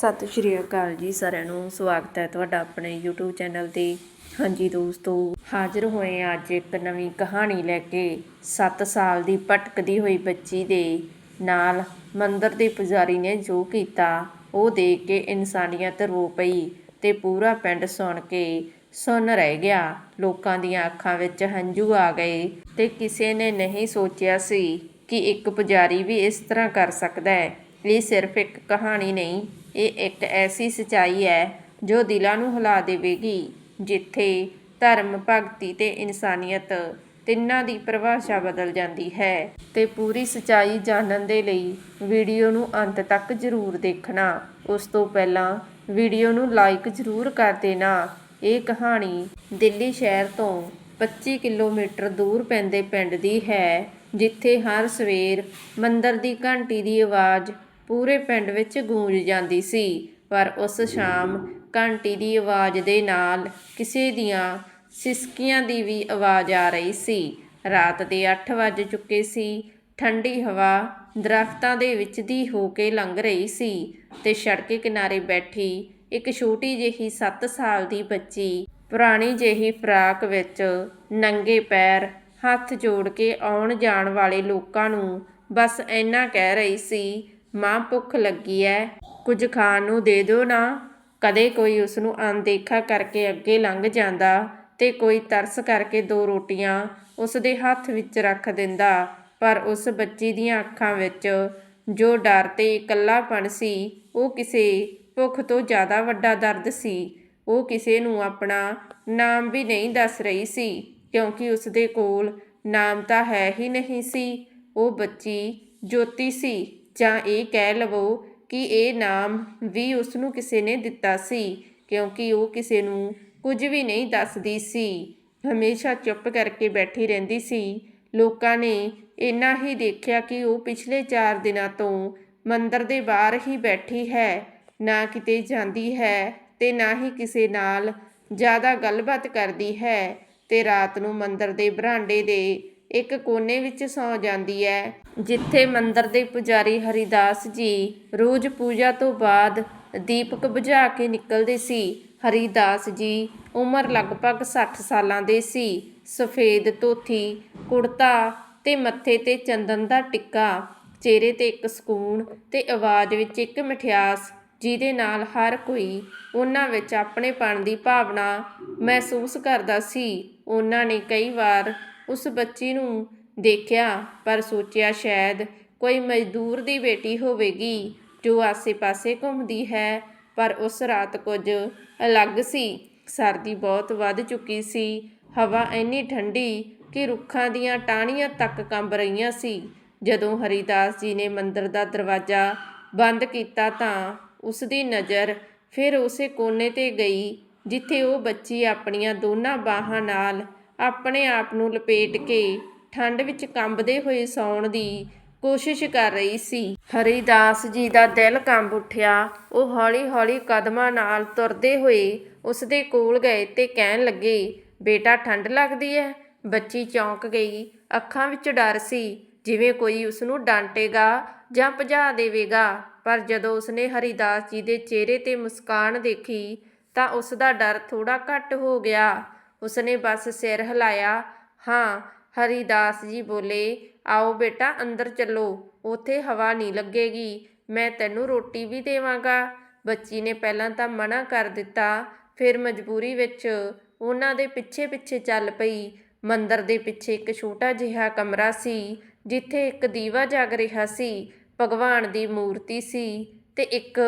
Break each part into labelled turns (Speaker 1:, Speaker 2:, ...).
Speaker 1: ਸਤਿ ਸ਼੍ਰੀ ਅਕਾਲ ਜੀ ਸਾਰਿਆਂ ਨੂੰ। ਸਵਾਗਤ ਹੈ ਤੁਹਾਡਾ ਆਪਣੇ YouTube ਚੈਨਲ ਤੇ। ਹਾਂਜੀ ਦੋਸਤੋ, ਹਾਜ਼ਰ ਹੋਏ ਅੱਜ ਇੱਕ ਨਵੀਂ ਕਹਾਣੀ ਲੈ ਕੇ। 7 ਸਾਲ ਦੀ ਭਟਕਦੀ ਹੋਈ ਬੱਚੀ ਦੇ ਨਾਲ ਮੰਦਰ ਦੇ ਪੁਜਾਰੀ ਨੇ ਜੋ ਕੀਤਾ, ਉਹ ਦੇਖ ਕੇ ਇਨਸਾਨੀਅਤ ਰੋ ਪਈ ਤੇ ਪੂਰਾ ਪਿੰਡ ਸੁਣ ਕੇ ਸੁੰਨ ਰਹਿ ਗਿਆ। ਲੋਕਾਂ ਦੀਆਂ ਅੱਖਾਂ ਵਿੱਚ ਹੰਝੂ ਆ ਗਏ ਤੇ ਕਿਸੇ ਨੇ ਨਹੀਂ ਸੋਚਿਆ ਸੀ ਕਿ ਇੱਕ ਪੁਜਾਰੀ ਵੀ ਇਸ ਤਰ੍ਹਾਂ ਕਰ ਸਕਦਾ ਹੈ। ਇਹ ਸਿਰਫ ਇੱਕ ਕਹਾਣੀ ਨਹੀਂ ਇਹ ਇੱਕ ਐਸੀ ਸਚਾਈ ਹੈ ਜੋ ਦਿਲਾਂ ਨੂੰ ਹਿਲਾ ਦੇਵੇਗੀ, ਜਿੱਥੇ ਧਰਮ, ਭਗਤੀ ਤੇ ਇਨਸਾਨੀਅਤ ਤਿੰਨਾਂ ਦੀ ਪਰਿਭਾਸ਼ਾ ਬਦਲ ਜਾਂਦੀ ਹੈ। ਤੇ ਪੂਰੀ ਸਚਾਈ ਜਾਣਨ ਦੇ ਲਈ ਵੀਡੀਓ ਨੂੰ ਅੰਤ ਤੱਕ ਜ਼ਰੂਰ ਦੇਖਣਾ। ਉਸ ਤੋਂ ਪਹਿਲਾਂ ਵੀਡੀਓ ਨੂੰ ਲਾਈਕ ਜ਼ਰੂਰ ਕਰ ਦੇਣਾ। ਇਹ ਕਹਾਣੀ ਦਿੱਲੀ ਸ਼ਹਿਰ ਤੋਂ 25 ਕਿਲੋਮੀਟਰ ਦੂਰ ਪੈਂਦੇ ਪਿੰਡ ਦੀ ਹੈ, ਜਿੱਥੇ ਹਰ ਸਵੇਰ ਮੰਦਰ ਦੀ ਘੰਟੀ ਦੀ ਆਵਾਜ਼ ਪੂਰੇ ਪਿੰਡ ਵਿੱਚ ਗੂੰਜ ਜਾਂਦੀ ਸੀ, ਪਰ ਉਸ ਸ਼ਾਮ ਘੰਟੀ ਦੀ ਆਵਾਜ਼ ਦੇ ਨਾਲ ਕਿਸੇ ਦੀਆਂ ਸਿਸਕੀਆਂ ਦੀ ਵੀ ਆਵਾਜ਼ ਆ ਰਹੀ ਸੀ। ਰਾਤ ਦੇ 8 ਵੱਜ ਚੁੱਕੇ ਸੀ, ਠੰਡੀ ਹਵਾ ਦਰਖਤਾਂ ਦੇ ਵਿੱਚ ਦੀ ਹੋ ਕੇ ਲੰਘ ਰਹੀ ਸੀ ਤੇ ਸੜਕੇ ਕਿਨਾਰੇ ਬੈਠੀ ਇੱਕ ਛੋਟੀ ਜਿਹੀ 7 ਸਾਲ ਦੀ ਬੱਚੀ ਪੁਰਾਣੀ ਜਿਹੀ ਫਰਾਕ ਵਿੱਚ ਨੰਗੇ ਪੈਰ ਹੱਥ ਜੋੜ ਕੇ ਆਉਣ ਜਾਣ ਵਾਲੇ ਲੋਕਾਂ ਨੂੰ ਬਸ ਇੰਨਾ ਕਹਿ ਰਹੀ ਸੀ ਮਾਂ ਭੁੱਖ ਲੱਗੀ ਐ, ਕੁਝ ਖਾਣ ਨੂੰ ਦੇ ਦਿਓ ਨਾ। ਕਦੇ ਕੋਈ ਉਸ ਨੂੰ ਅਣਦੇਖਾ ਕਰਕੇ ਅੱਗੇ ਲੰਘ ਜਾਂਦਾ ਤੇ ਕੋਈ ਤਰਸ ਕਰਕੇ ਦੋ ਰੋਟੀਆਂ ਉਸ ਦੇ ਹੱਥ ਵਿੱਚ ਰੱਖ ਦਿੰਦਾ। ਪਰ ਉਸ ਬੱਚੀ ਦੀਆਂ ਅੱਖਾਂ ਵਿੱਚ ਜੋ ਡਰ ਤੇ ਇਕੱਲਾਪਣ ਸੀ, ਉਹ ਕਿਸੇ ਭੁੱਖ ਤੋਂ ਜ਼ਿਆਦਾ ਵੱਡਾ ਦਰਦ ਸੀ। ਉਹ ਕਿਸੇ ਨੂੰ ਆਪਣਾ ਨਾਮ ਵੀ ਨਹੀਂ ਦੱਸ ਰਹੀ ਸੀ, ਕਿਉਂਕਿ ਉਸ ਦੇ ਕੋਲ ਨਾਮ ਤਾਂ ਹੈ ਹੀ ਨਹੀਂ ਸੀ। ਉਹ ਬੱਚੀ ਜੋਤੀ ਸੀ। ਜਾਂ ਇਹ ਕਹਿ ਲਵੋ ਕਿ ਇਹ ਨਾਮ ਵੀ ਉਸ ਨੂੰ ਕਿਸੇ ਨੇ ਦਿੱਤਾ ਸੀ, ਕਿਉਂਕਿ ਉਹ ਕਿਸੇ ਨੂੰ ਕੁਝ ਵੀ ਨਹੀਂ ਦੱਸਦੀ ਸੀ। ਹਮੇਸ਼ਾ ਚੁੱਪ ਕਰਕੇ ਬੈਠੀ ਰਹਿੰਦੀ ਸੀ। ਲੋਕਾਂ ਨੇ ਇੰਨਾ ਹੀ ਦੇਖਿਆ ਕਿ ਉਹ ਪਿਛਲੇ 4 ਦਿਨਾਂ ਤੋਂ ਮੰਦਰ ਦੇ ਬਾਹਰ ਹੀ ਬੈਠੀ ਹੈ, ਨਾ ਕਿਤੇ ਜਾਂਦੀ ਹੈ ਤੇ ਨਾ ਹੀ ਕਿਸੇ ਨਾਲ ਜ਼ਿਆਦਾ ਗੱਲਬਾਤ ਕਰਦੀ ਹੈ ਤੇ ਰਾਤ ਨੂੰ ਮੰਦਰ ਦੇ ਬਰਾਂਡੇ ਦੇ ਇੱਕ ਕੋਨੇ ਵਿੱਚ ਸੌ ਜਾਂਦੀ ਹੈ ਜਿੱਥੇ ਮੰਦਰ ਦੇ ਪੁਜਾਰੀ ਹਰੀਦਾਸ ਜੀ ਰੋਜ਼ ਪੂਜਾ ਤੋਂ ਬਾਅਦ ਦੀਪਕ ਬੁਝਾ ਕੇ ਨਿਕਲਦੇ ਸੀ। ਹਰੀਦਾਸ ਜੀ ਉਮਰ ਲਗਭਗ 60 ਸਾਲਾਂ ਦੇ ਸੀ। ਸਫੇਦ ਧੋਤੀ, ਕੁੜਤਾ ਤੇ ਮੱਥੇ ਤੇ ਚੰਦਨ ਦਾ ਟਿੱਕਾ, ਚਿਹਰੇ ਤੇ ਇੱਕ ਸਕੂਨ ਤੇ ਆਵਾਜ਼ ਵਿੱਚ ਇੱਕ ਮਠਿਆਸ, ਜਿਹਦੇ ਨਾਲ ਹਰ ਕੋਈ ਉਹਨਾਂ ਵਿੱਚ ਆਪਣੇਪਣ ਦੀ ਭਾਵਨਾ ਮਹਿਸੂਸ ਕਰਦਾ ਸੀ। ਉਹਨਾਂ ਨੇ ਕਈ ਵਾਰ ਉਸ ਬੱਚੀ ਨੂੰ ਦੇਖਿਆ, ਪਰ ਸੋਚਿਆ ਸ਼ਾਇਦ ਕੋਈ ਮਜ਼ਦੂਰ ਦੀ ਬੇਟੀ ਹੋਵੇਗੀ ਜੋ ਆਸੇ-ਪਾਸੇ ਘੁੰਮਦੀ ਹੈ, ਪਰ ਉਸ ਰਾਤ ਕੁਝ ਅਲੱਗ ਸੀ। ਸਰਦੀ ਬਹੁਤ ਵੱਧ ਚੁੱਕੀ ਸੀ। ਹਵਾ ਇੰਨੀ ਠੰਡੀ ਕਿ ਰੁੱਖਾਂ ਦੀਆਂ ਟਾਹਣੀਆਂ ਤੱਕ ਕੰਬ ਰਹੀਆਂ ਸੀ। ਜਦੋਂ ਹਰੀਦਾਸ ਜੀ ਨੇ ਮੰਦਰ ਦਾ ਦਰਵਾਜ਼ਾ ਬੰਦ ਕੀਤਾ ਤਾਂ ਉਸ ਦੀ ਨਜ਼ਰ ਫਿਰ ਉਸੇ ਕੋਨੇ ਤੇ ਗਈ, ਜਿੱਥੇ ਉਹ ਬੱਚੀ ਆਪਣੀਆਂ ਦੋਨਾਂ ਬਾਹਾਂ ਨਾਲ ਆਪਣੇ ਆਪ ਨੂੰ ਲਪੇਟ ਕੇ ਠੰਡ ਵਿੱਚ ਕੰਬਦੇ ਹੋਏ ਸੌਣ ਦੀ ਕੋਸ਼ਿਸ਼ ਕਰ ਰਹੀ ਸੀ। ਹਰੀਦਾਸ ਜੀ ਦਾ ਦਿਲ ਕੰਬ ਉੱਠਿਆ। ਉਹ ਹੌਲੀ-ਹੌਲੀ ਕਦਮਾਂ ਨਾਲ ਤੁਰਦੇ ਹੋਏ ਉਸ ਦੇ ਕੋਲ ਗਏ ਤੇ ਕਹਿਣ ਲੱਗੇ, ਬੇਟਾ, ਠੰਡ ਲੱਗਦੀ ਹੈ ਬੱਚੀ ਚੌਂਕ ਗਈ। ਅੱਖਾਂ ਵਿੱਚ ਡਰ ਸੀ, ਜਿਵੇਂ ਕੋਈ ਉਸ ਨੂੰ ਡਾਂਟੇਗਾ ਜਾਂ ਭਜਾ ਦੇਵੇਗਾ। ਪਰ ਜਦੋਂ ਉਸਨੇ ਹਰੀਦਾਸ ਜੀ ਦੇ ਚਿਹਰੇ ਤੇ ਮੁਸਕਾਨ ਦੇਖੀ, ਤਾਂ ਉਸ ਦਾ ਡਰ ਥੋੜਾ ਘੱਟ ਹੋ ਗਿਆ। ਉਸਨੇ ਬਸ ਸਿਰ ਹਿਲਾਇਆ। ਹਾਂ, ਹਰੀਦਾਸ ਜੀ ਬੋਲੇ, ਆਓ ਬੇਟਾ, ਅੰਦਰ ਚੱਲੋ। ਉਥੇ ਹਵਾ ਨਹੀਂ ਲੱਗੇਗੀ। ਮੈਂ ਤੈਨੂੰ ਰੋਟੀ ਵੀ ਦੇਵਾਂਗਾ। ਬੱਚੀ ਨੇ ਪਹਿਲਾਂ ਤਾਂ ਮਨਾ ਕਰ ਦਿੱਤਾ, ਫਿਰ ਮਜਬੂਰੀ ਵਿੱਚ ਉਹਨਾਂ ਦੇ ਪਿੱਛੇ ਪਿੱਛੇ ਚੱਲ ਪਈ। ਮੰਦਰ ਦੇ ਪਿੱਛੇ ਇੱਕ ਛੋਟਾ ਜਿਹਾ ਕਮਰਾ ਸੀ, ਜਿੱਥੇ ਇੱਕ ਦੀਵਾ ਜਗ ਰਿਹਾ ਸੀ, ਭਗਵਾਨ ਦੀ ਮੂਰਤੀ ਸੀ ਤੇ ਇੱਕ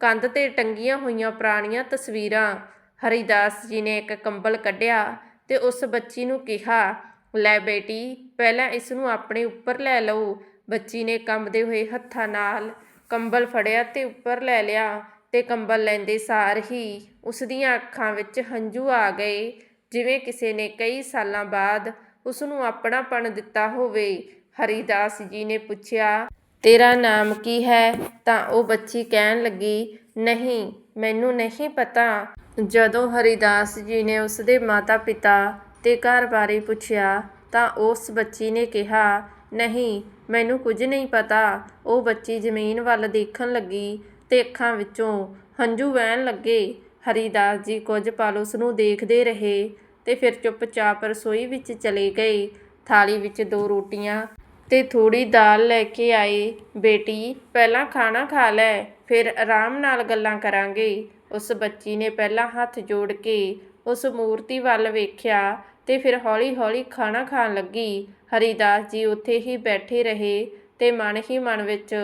Speaker 1: ਕੰਧ ਤੇ ਟੰਗੀਆਂ ਹੋਈਆਂ ਪੁਰਾਣੀਆਂ ਤਸਵੀਰਾਂ। ਹਰੀਦਾਸ ਜੀ ਨੇ ਇੱਕ ਕੰਬਲ ਕੱਢਿਆ ਤੇ ਉਸ ਬੱਚੀ ਨੂੰ ਕਿਹਾ, ਲੈ ਬੇਟੀ, ਪਹਿਲਾਂ ਇਸ ਨੂੰ ਆਪਣੇ ਉੱਪਰ ਲੈ ਲਓ। ਬੱਚੀ ਨੇ ਕੰਬਦੇ ਹੋਏ ਹੱਥਾਂ ਨਾਲ ਕੰਬਲ ਫੜਿਆ ਤੇ ਉੱਪਰ ਲੈ ਲਿਆ ਤੇ ਕੰਬਲ ਲੈਂਦੇ ਸਾਰ ਹੀ ਉਸ ਦੀਆਂ ਅੱਖਾਂ ਵਿੱਚ ਹੰਝੂ ਆ ਗਏ। ਜਿਵੇਂ ਕਿਸੇ ਨੇ ਕਈ ਸਾਲਾਂ ਬਾਅਦ ਉਸ ਨੂੰ ਆਪਣਾਪਣ ਦਿੱਤਾ ਹੋਵੇ, ਹਰੀਦਾਸ ਜੀ ਨੇ ਪੁੱਛਿਆ, ਤੇਰਾ ਨਾਮ ਕੀ ਹੈ? ਤਾਂ ਉਹ ਬੱਚੀ ਕਹਿਣ ਲੱਗੀ, ਨਹੀਂ, ਮੈਨੂੰ ਨਹੀਂ ਪਤਾ। ਜਦੋਂ ਹਰੀਦਾਸ ਜੀ ਨੇ ਉਸ ਦੇ ਮਾਤਾ-ਪਿਤਾ ਤੇ ਘਰ ਬਾਰੇ ਪੁੱਛਿਆ, ਤਾਂ ਉਸ ਬੱਚੀ ਨੇ ਕਿਹਾ, ਨਹੀਂ, ਮੈਨੂੰ ਕੁਝ ਨਹੀਂ ਪਤਾ। ਉਹ ਬੱਚੀ ਜ਼ਮੀਨ ਵੱਲ ਦੇਖਣ ਲੱਗੀ ਤੇ ਅੱਖਾਂ ਵਿੱਚੋਂ ਹੰਝੂ ਵਹਿਣ ਲੱਗੇ। ਹਰੀਦਾਸ ਜੀ ਕੁਝ ਪਲ ਉਸ ਨੂੰ ਦੇਖਦੇ ਰਹੇ ਤੇ ਫਿਰ ਚੁੱਪਚਾਪ ਰਸੋਈ ਵਿੱਚ ਚਲੇ ਗਏ। ਥਾਲੀ ਵਿੱਚ ਦੋ ਰੋਟੀਆਂ ਤੇ ਥੋੜ੍ਹੀ ਦਾਲ ਲੈ ਕੇ ਆਏ, ਬੇਟੀ, ਪਹਿਲਾਂ ਖਾਣਾ ਖਾ ਲੈ, ਫਿਰ ਆਰਾਮ ਨਾਲ ਗੱਲਾਂ ਕਰਾਂਗੇ। ਉਸ ਬੱਚੀ ਨੇ ਪਹਿਲਾਂ ਹੱਥ ਜੋੜ ਕੇ ਉਸ ਮੂਰਤੀ ਵੱਲ ਵੇਖਿਆ ਤੇ ਫਿਰ ਹੌਲੀ-ਹੌਲੀ ਖਾਣਾ ਖਾਣ ਲੱਗੀ। ਹਰੀਦਾਸ ਜੀ ਉੱਥੇ ਹੀ ਬੈਠੇ ਰਹੇ ਤੇ ਮਨ ਹੀ ਮਨ ਵਿੱਚ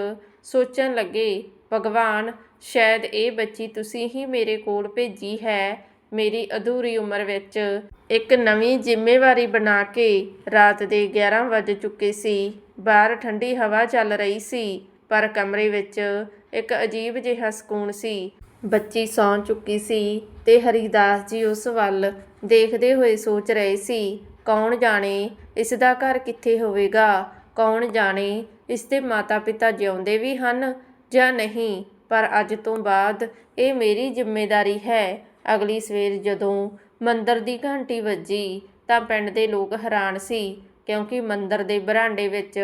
Speaker 1: ਸੋਚਣ ਲੱਗੇ, ਭਗਵਾਨ, ਸ਼ਾਇਦ ਇਹ ਬੱਚੀ ਤੁਸੀਂ ਹੀ ਮੇਰੇ ਕੋਲ ਭੇਜੀ ਹੈ। ਮੇਰੀ ਅਧੂਰੀ ਉਮਰ ਵਿੱਚ ਇੱਕ ਨਵੀਂ ਜ਼ਿੰਮੇਵਾਰੀ ਬਣਾ ਕੇ ਰਾਤ ਦੇ 11 ਵਜ ਚੁੱਕੇ ਸੀ। ਬਾਹਰ ਠੰਡੀ ਹਵਾ ਚੱਲ ਰਹੀ ਸੀ, ਪਰ ਕਮਰੇ ਵਿੱਚ ਇੱਕ ਅਜੀਬ ਜਿਹਾ ਸਕੂਨ ਸੀ। ਬੱਚੀ ਸੌਂ ਚੁੱਕੀ ਸੀ ਤੇ ਹਰੀਦਾਸ ਜੀ ਉਸ ਵੱਲ ਦੇਖਦੇ ਹੋਏ ਸੋਚ ਰਹੇ ਸੀ, ਕੌਣ ਜਾਣੇ ਇਸ ਦਾ ਘਰ ਕਿੱਥੇ ਹੋਵੇਗਾ? ਕੌਣ ਜਾਣੇ ਇਸ ਦੇ ਮਾਤਾ-ਪਿਤਾ ਜਿਉਂਦੇ ਵੀ ਹਨ ਜਾਂ ਨਹੀਂ? ਪਰ ਅੱਜ ਤੋਂ ਬਾਅਦ ਇਹ ਮੇਰੀ ਜ਼ਿੰਮੇਵਾਰੀ ਹੈ। ਅਗਲੀ ਸਵੇਰ ਜਦੋਂ ਮੰਦਰ ਦੀ ਘੰਟੀ ਵੱਜੀ ਤਾਂ ਪਿੰਡ ਦੇ ਲੋਕ ਹੈਰਾਨ ਸੀ, ਕਿਉਂਕਿ ਮੰਦਰ ਦੇ ਬਰਾਂਡੇ ਵਿੱਚ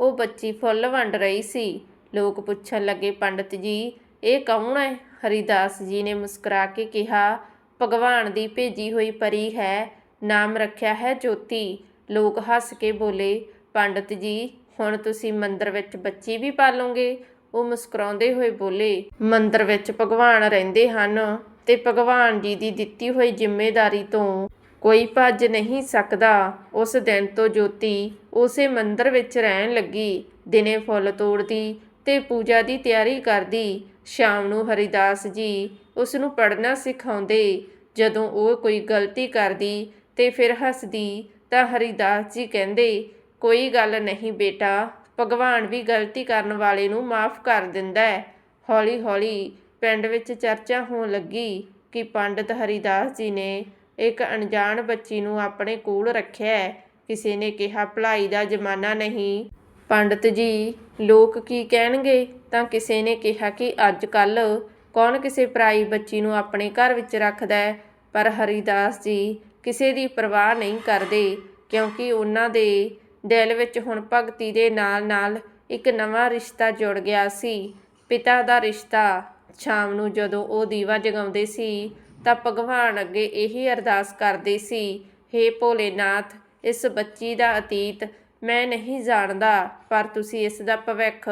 Speaker 1: ਉਹ ਬੱਚੀ ਫੁੱਲ ਵੰਡ ਰਹੀ ਸੀ। ਲੋਕ ਪੁੱਛਣ ਲੱਗੇ, ਪੰਡਤ ਜੀ, ਇਹ ਕੌਣ ਹੈ? ਹਰੀਦਾਸ ਜੀ ਨੇ ਮੁਸਕਰਾ ਕੇ ਕਿਹਾ, ਭਗਵਾਨ ਦੀ ਭੇਜੀ ਹੋਈ ਪਰੀ ਹੈ, ਨਾਮ ਰੱਖਿਆ ਹੈ ਜੋਤੀ। ਲੋਕ ਹੱਸ ਕੇ ਬੋਲੇ, ਪੰਡਤ ਜੀ, ਹੁਣ ਤੁਸੀਂ ਮੰਦਰ ਵਿੱਚ ਬੱਚੀ ਵੀ ਪਾਲੋਗੇ? ਉਹ ਮੁਸਕਰਾਉਂਦੇ ਹੋਏ ਬੋਲੇ, ਮੰਦਰ ਵਿੱਚ ਭਗਵਾਨ ਰਹਿੰਦੇ ਹਨ ਤੇ ਭਗਵਾਨ ਜੀ ਦੀ ਦਿੱਤੀ ਹੋਈ ਜ਼ਿੰਮੇਵਾਰੀ ਤੋਂ ਕੋਈ ਭੱਜ ਨਹੀਂ ਸਕਦਾ। ਉਸ ਦਿਨ ਤੋਂ ਜੋਤੀ ਉਸੇ ਮੰਦਰ ਵਿੱਚ ਰਹਿਣ ਲੱਗੀ, ਦਿਨੇ ਫੁੱਲ ਤੋੜਦੀ ਤੇ ਪੂਜਾ ਦੀ ਤਿਆਰੀ ਕਰਦੀ। ਸ਼ਾਮ ਨੂੰ ਹਰੀਦਾਸ ਜੀ ਉਸ ਨੂੰ ਪੜ੍ਹਨਾ ਸਿਖਾਉਂਦੇ। ਜਦੋਂ ਉਹ ਕੋਈ ਗਲਤੀ ਕਰਦੀ ਤੇ ਫਿਰ ਹੱਸਦੀ ਤਾਂ ਹਰੀਦਾਸ ਜੀ ਕਹਿੰਦੇ, ਕੋਈ ਗੱਲ ਨਹੀਂ ਬੇਟਾ, ਭਗਵਾਨ ਵੀ ਗਲਤੀ ਕਰਨ ਵਾਲੇ ਨੂੰ ਮਾਫ ਕਰ ਦਿੰਦਾ ਹੈ। ਹੌਲੀ-ਹੌਲੀ ਪਿੰਡ ਵਿੱਚ ਚਰਚਾ ਹੋਣ ਲੱਗੀ ਕਿ ਪੰਡਤ ਹਰੀਦਾਸ ਜੀ ਨੇ ਇੱਕ ਅਣਜਾਣ ਬੱਚੀ ਨੂੰ ਆਪਣੇ ਕੋਲ ਰੱਖਿਆ ਕਿਸੇ ਨੇ ਕਿਹਾ, ਭਲਾਈ ਦਾ ਜ਼ਮਾਨਾ ਨਹੀਂ। ਪੰਡਤ ਜੀ, ਲੋਕ ਕੀ ਕਹਿਣਗੇ? ਤਾਂ ਕਿਸੇ ਨੇ ਕਿਹਾ ਕਿ ਅੱਜ ਕੱਲ ਕੌਣ ਕਿਸੇ ਪਰਾਈ ਬੱਚੀ ਨੂੰ ਆਪਣੇ ਘਰ ਵਿੱਚ ਰੱਖਦਾ ਹੈ? ਪਰ ਹਰੀਦਾਸ ਜੀ, ਕਿਸੇ ਦੀ ਪਰਵਾਹ ਨਹੀਂ ਕਰਦੇ, ਕਿਉਂਕਿ ਉਹਨਾਂ ਦੇ ਦਿਲ ਵਿੱਚ ਹੁਣ ਭਗਤੀ ਦੇ ਨਾਲ-ਨਾਲ ਇੱਕ ਨਵਾਂ ਰਿਸ਼ਤਾ ਜੁੜ ਗਿਆ ਸੀ। ਪਿਤਾ ਦਾ ਰਿਸ਼ਤਾ ਸ਼ਾਮ ਨੂੰ ਜਦੋਂ ਉਹ ਦੀਵਾ ਜਗਾਉਂਦੇ ਸੀ, ਤਾਂ ਭਗਵਾਨ ਅੱਗੇ ਇਹੀ ਅਰਦਾਸ ਕਰਦੇ ਸੀ हे ਭੋਲੇਨਾਥ, ਇਸ ਬੱਚੀ ਦਾ ਅਤੀਤ ਮੈਂ ਨਹੀਂ ਜਾਣਦਾ, ਪਰ ਤੁਸੀਂ ਇਸ ਦਾ ਭਵਿੱਖ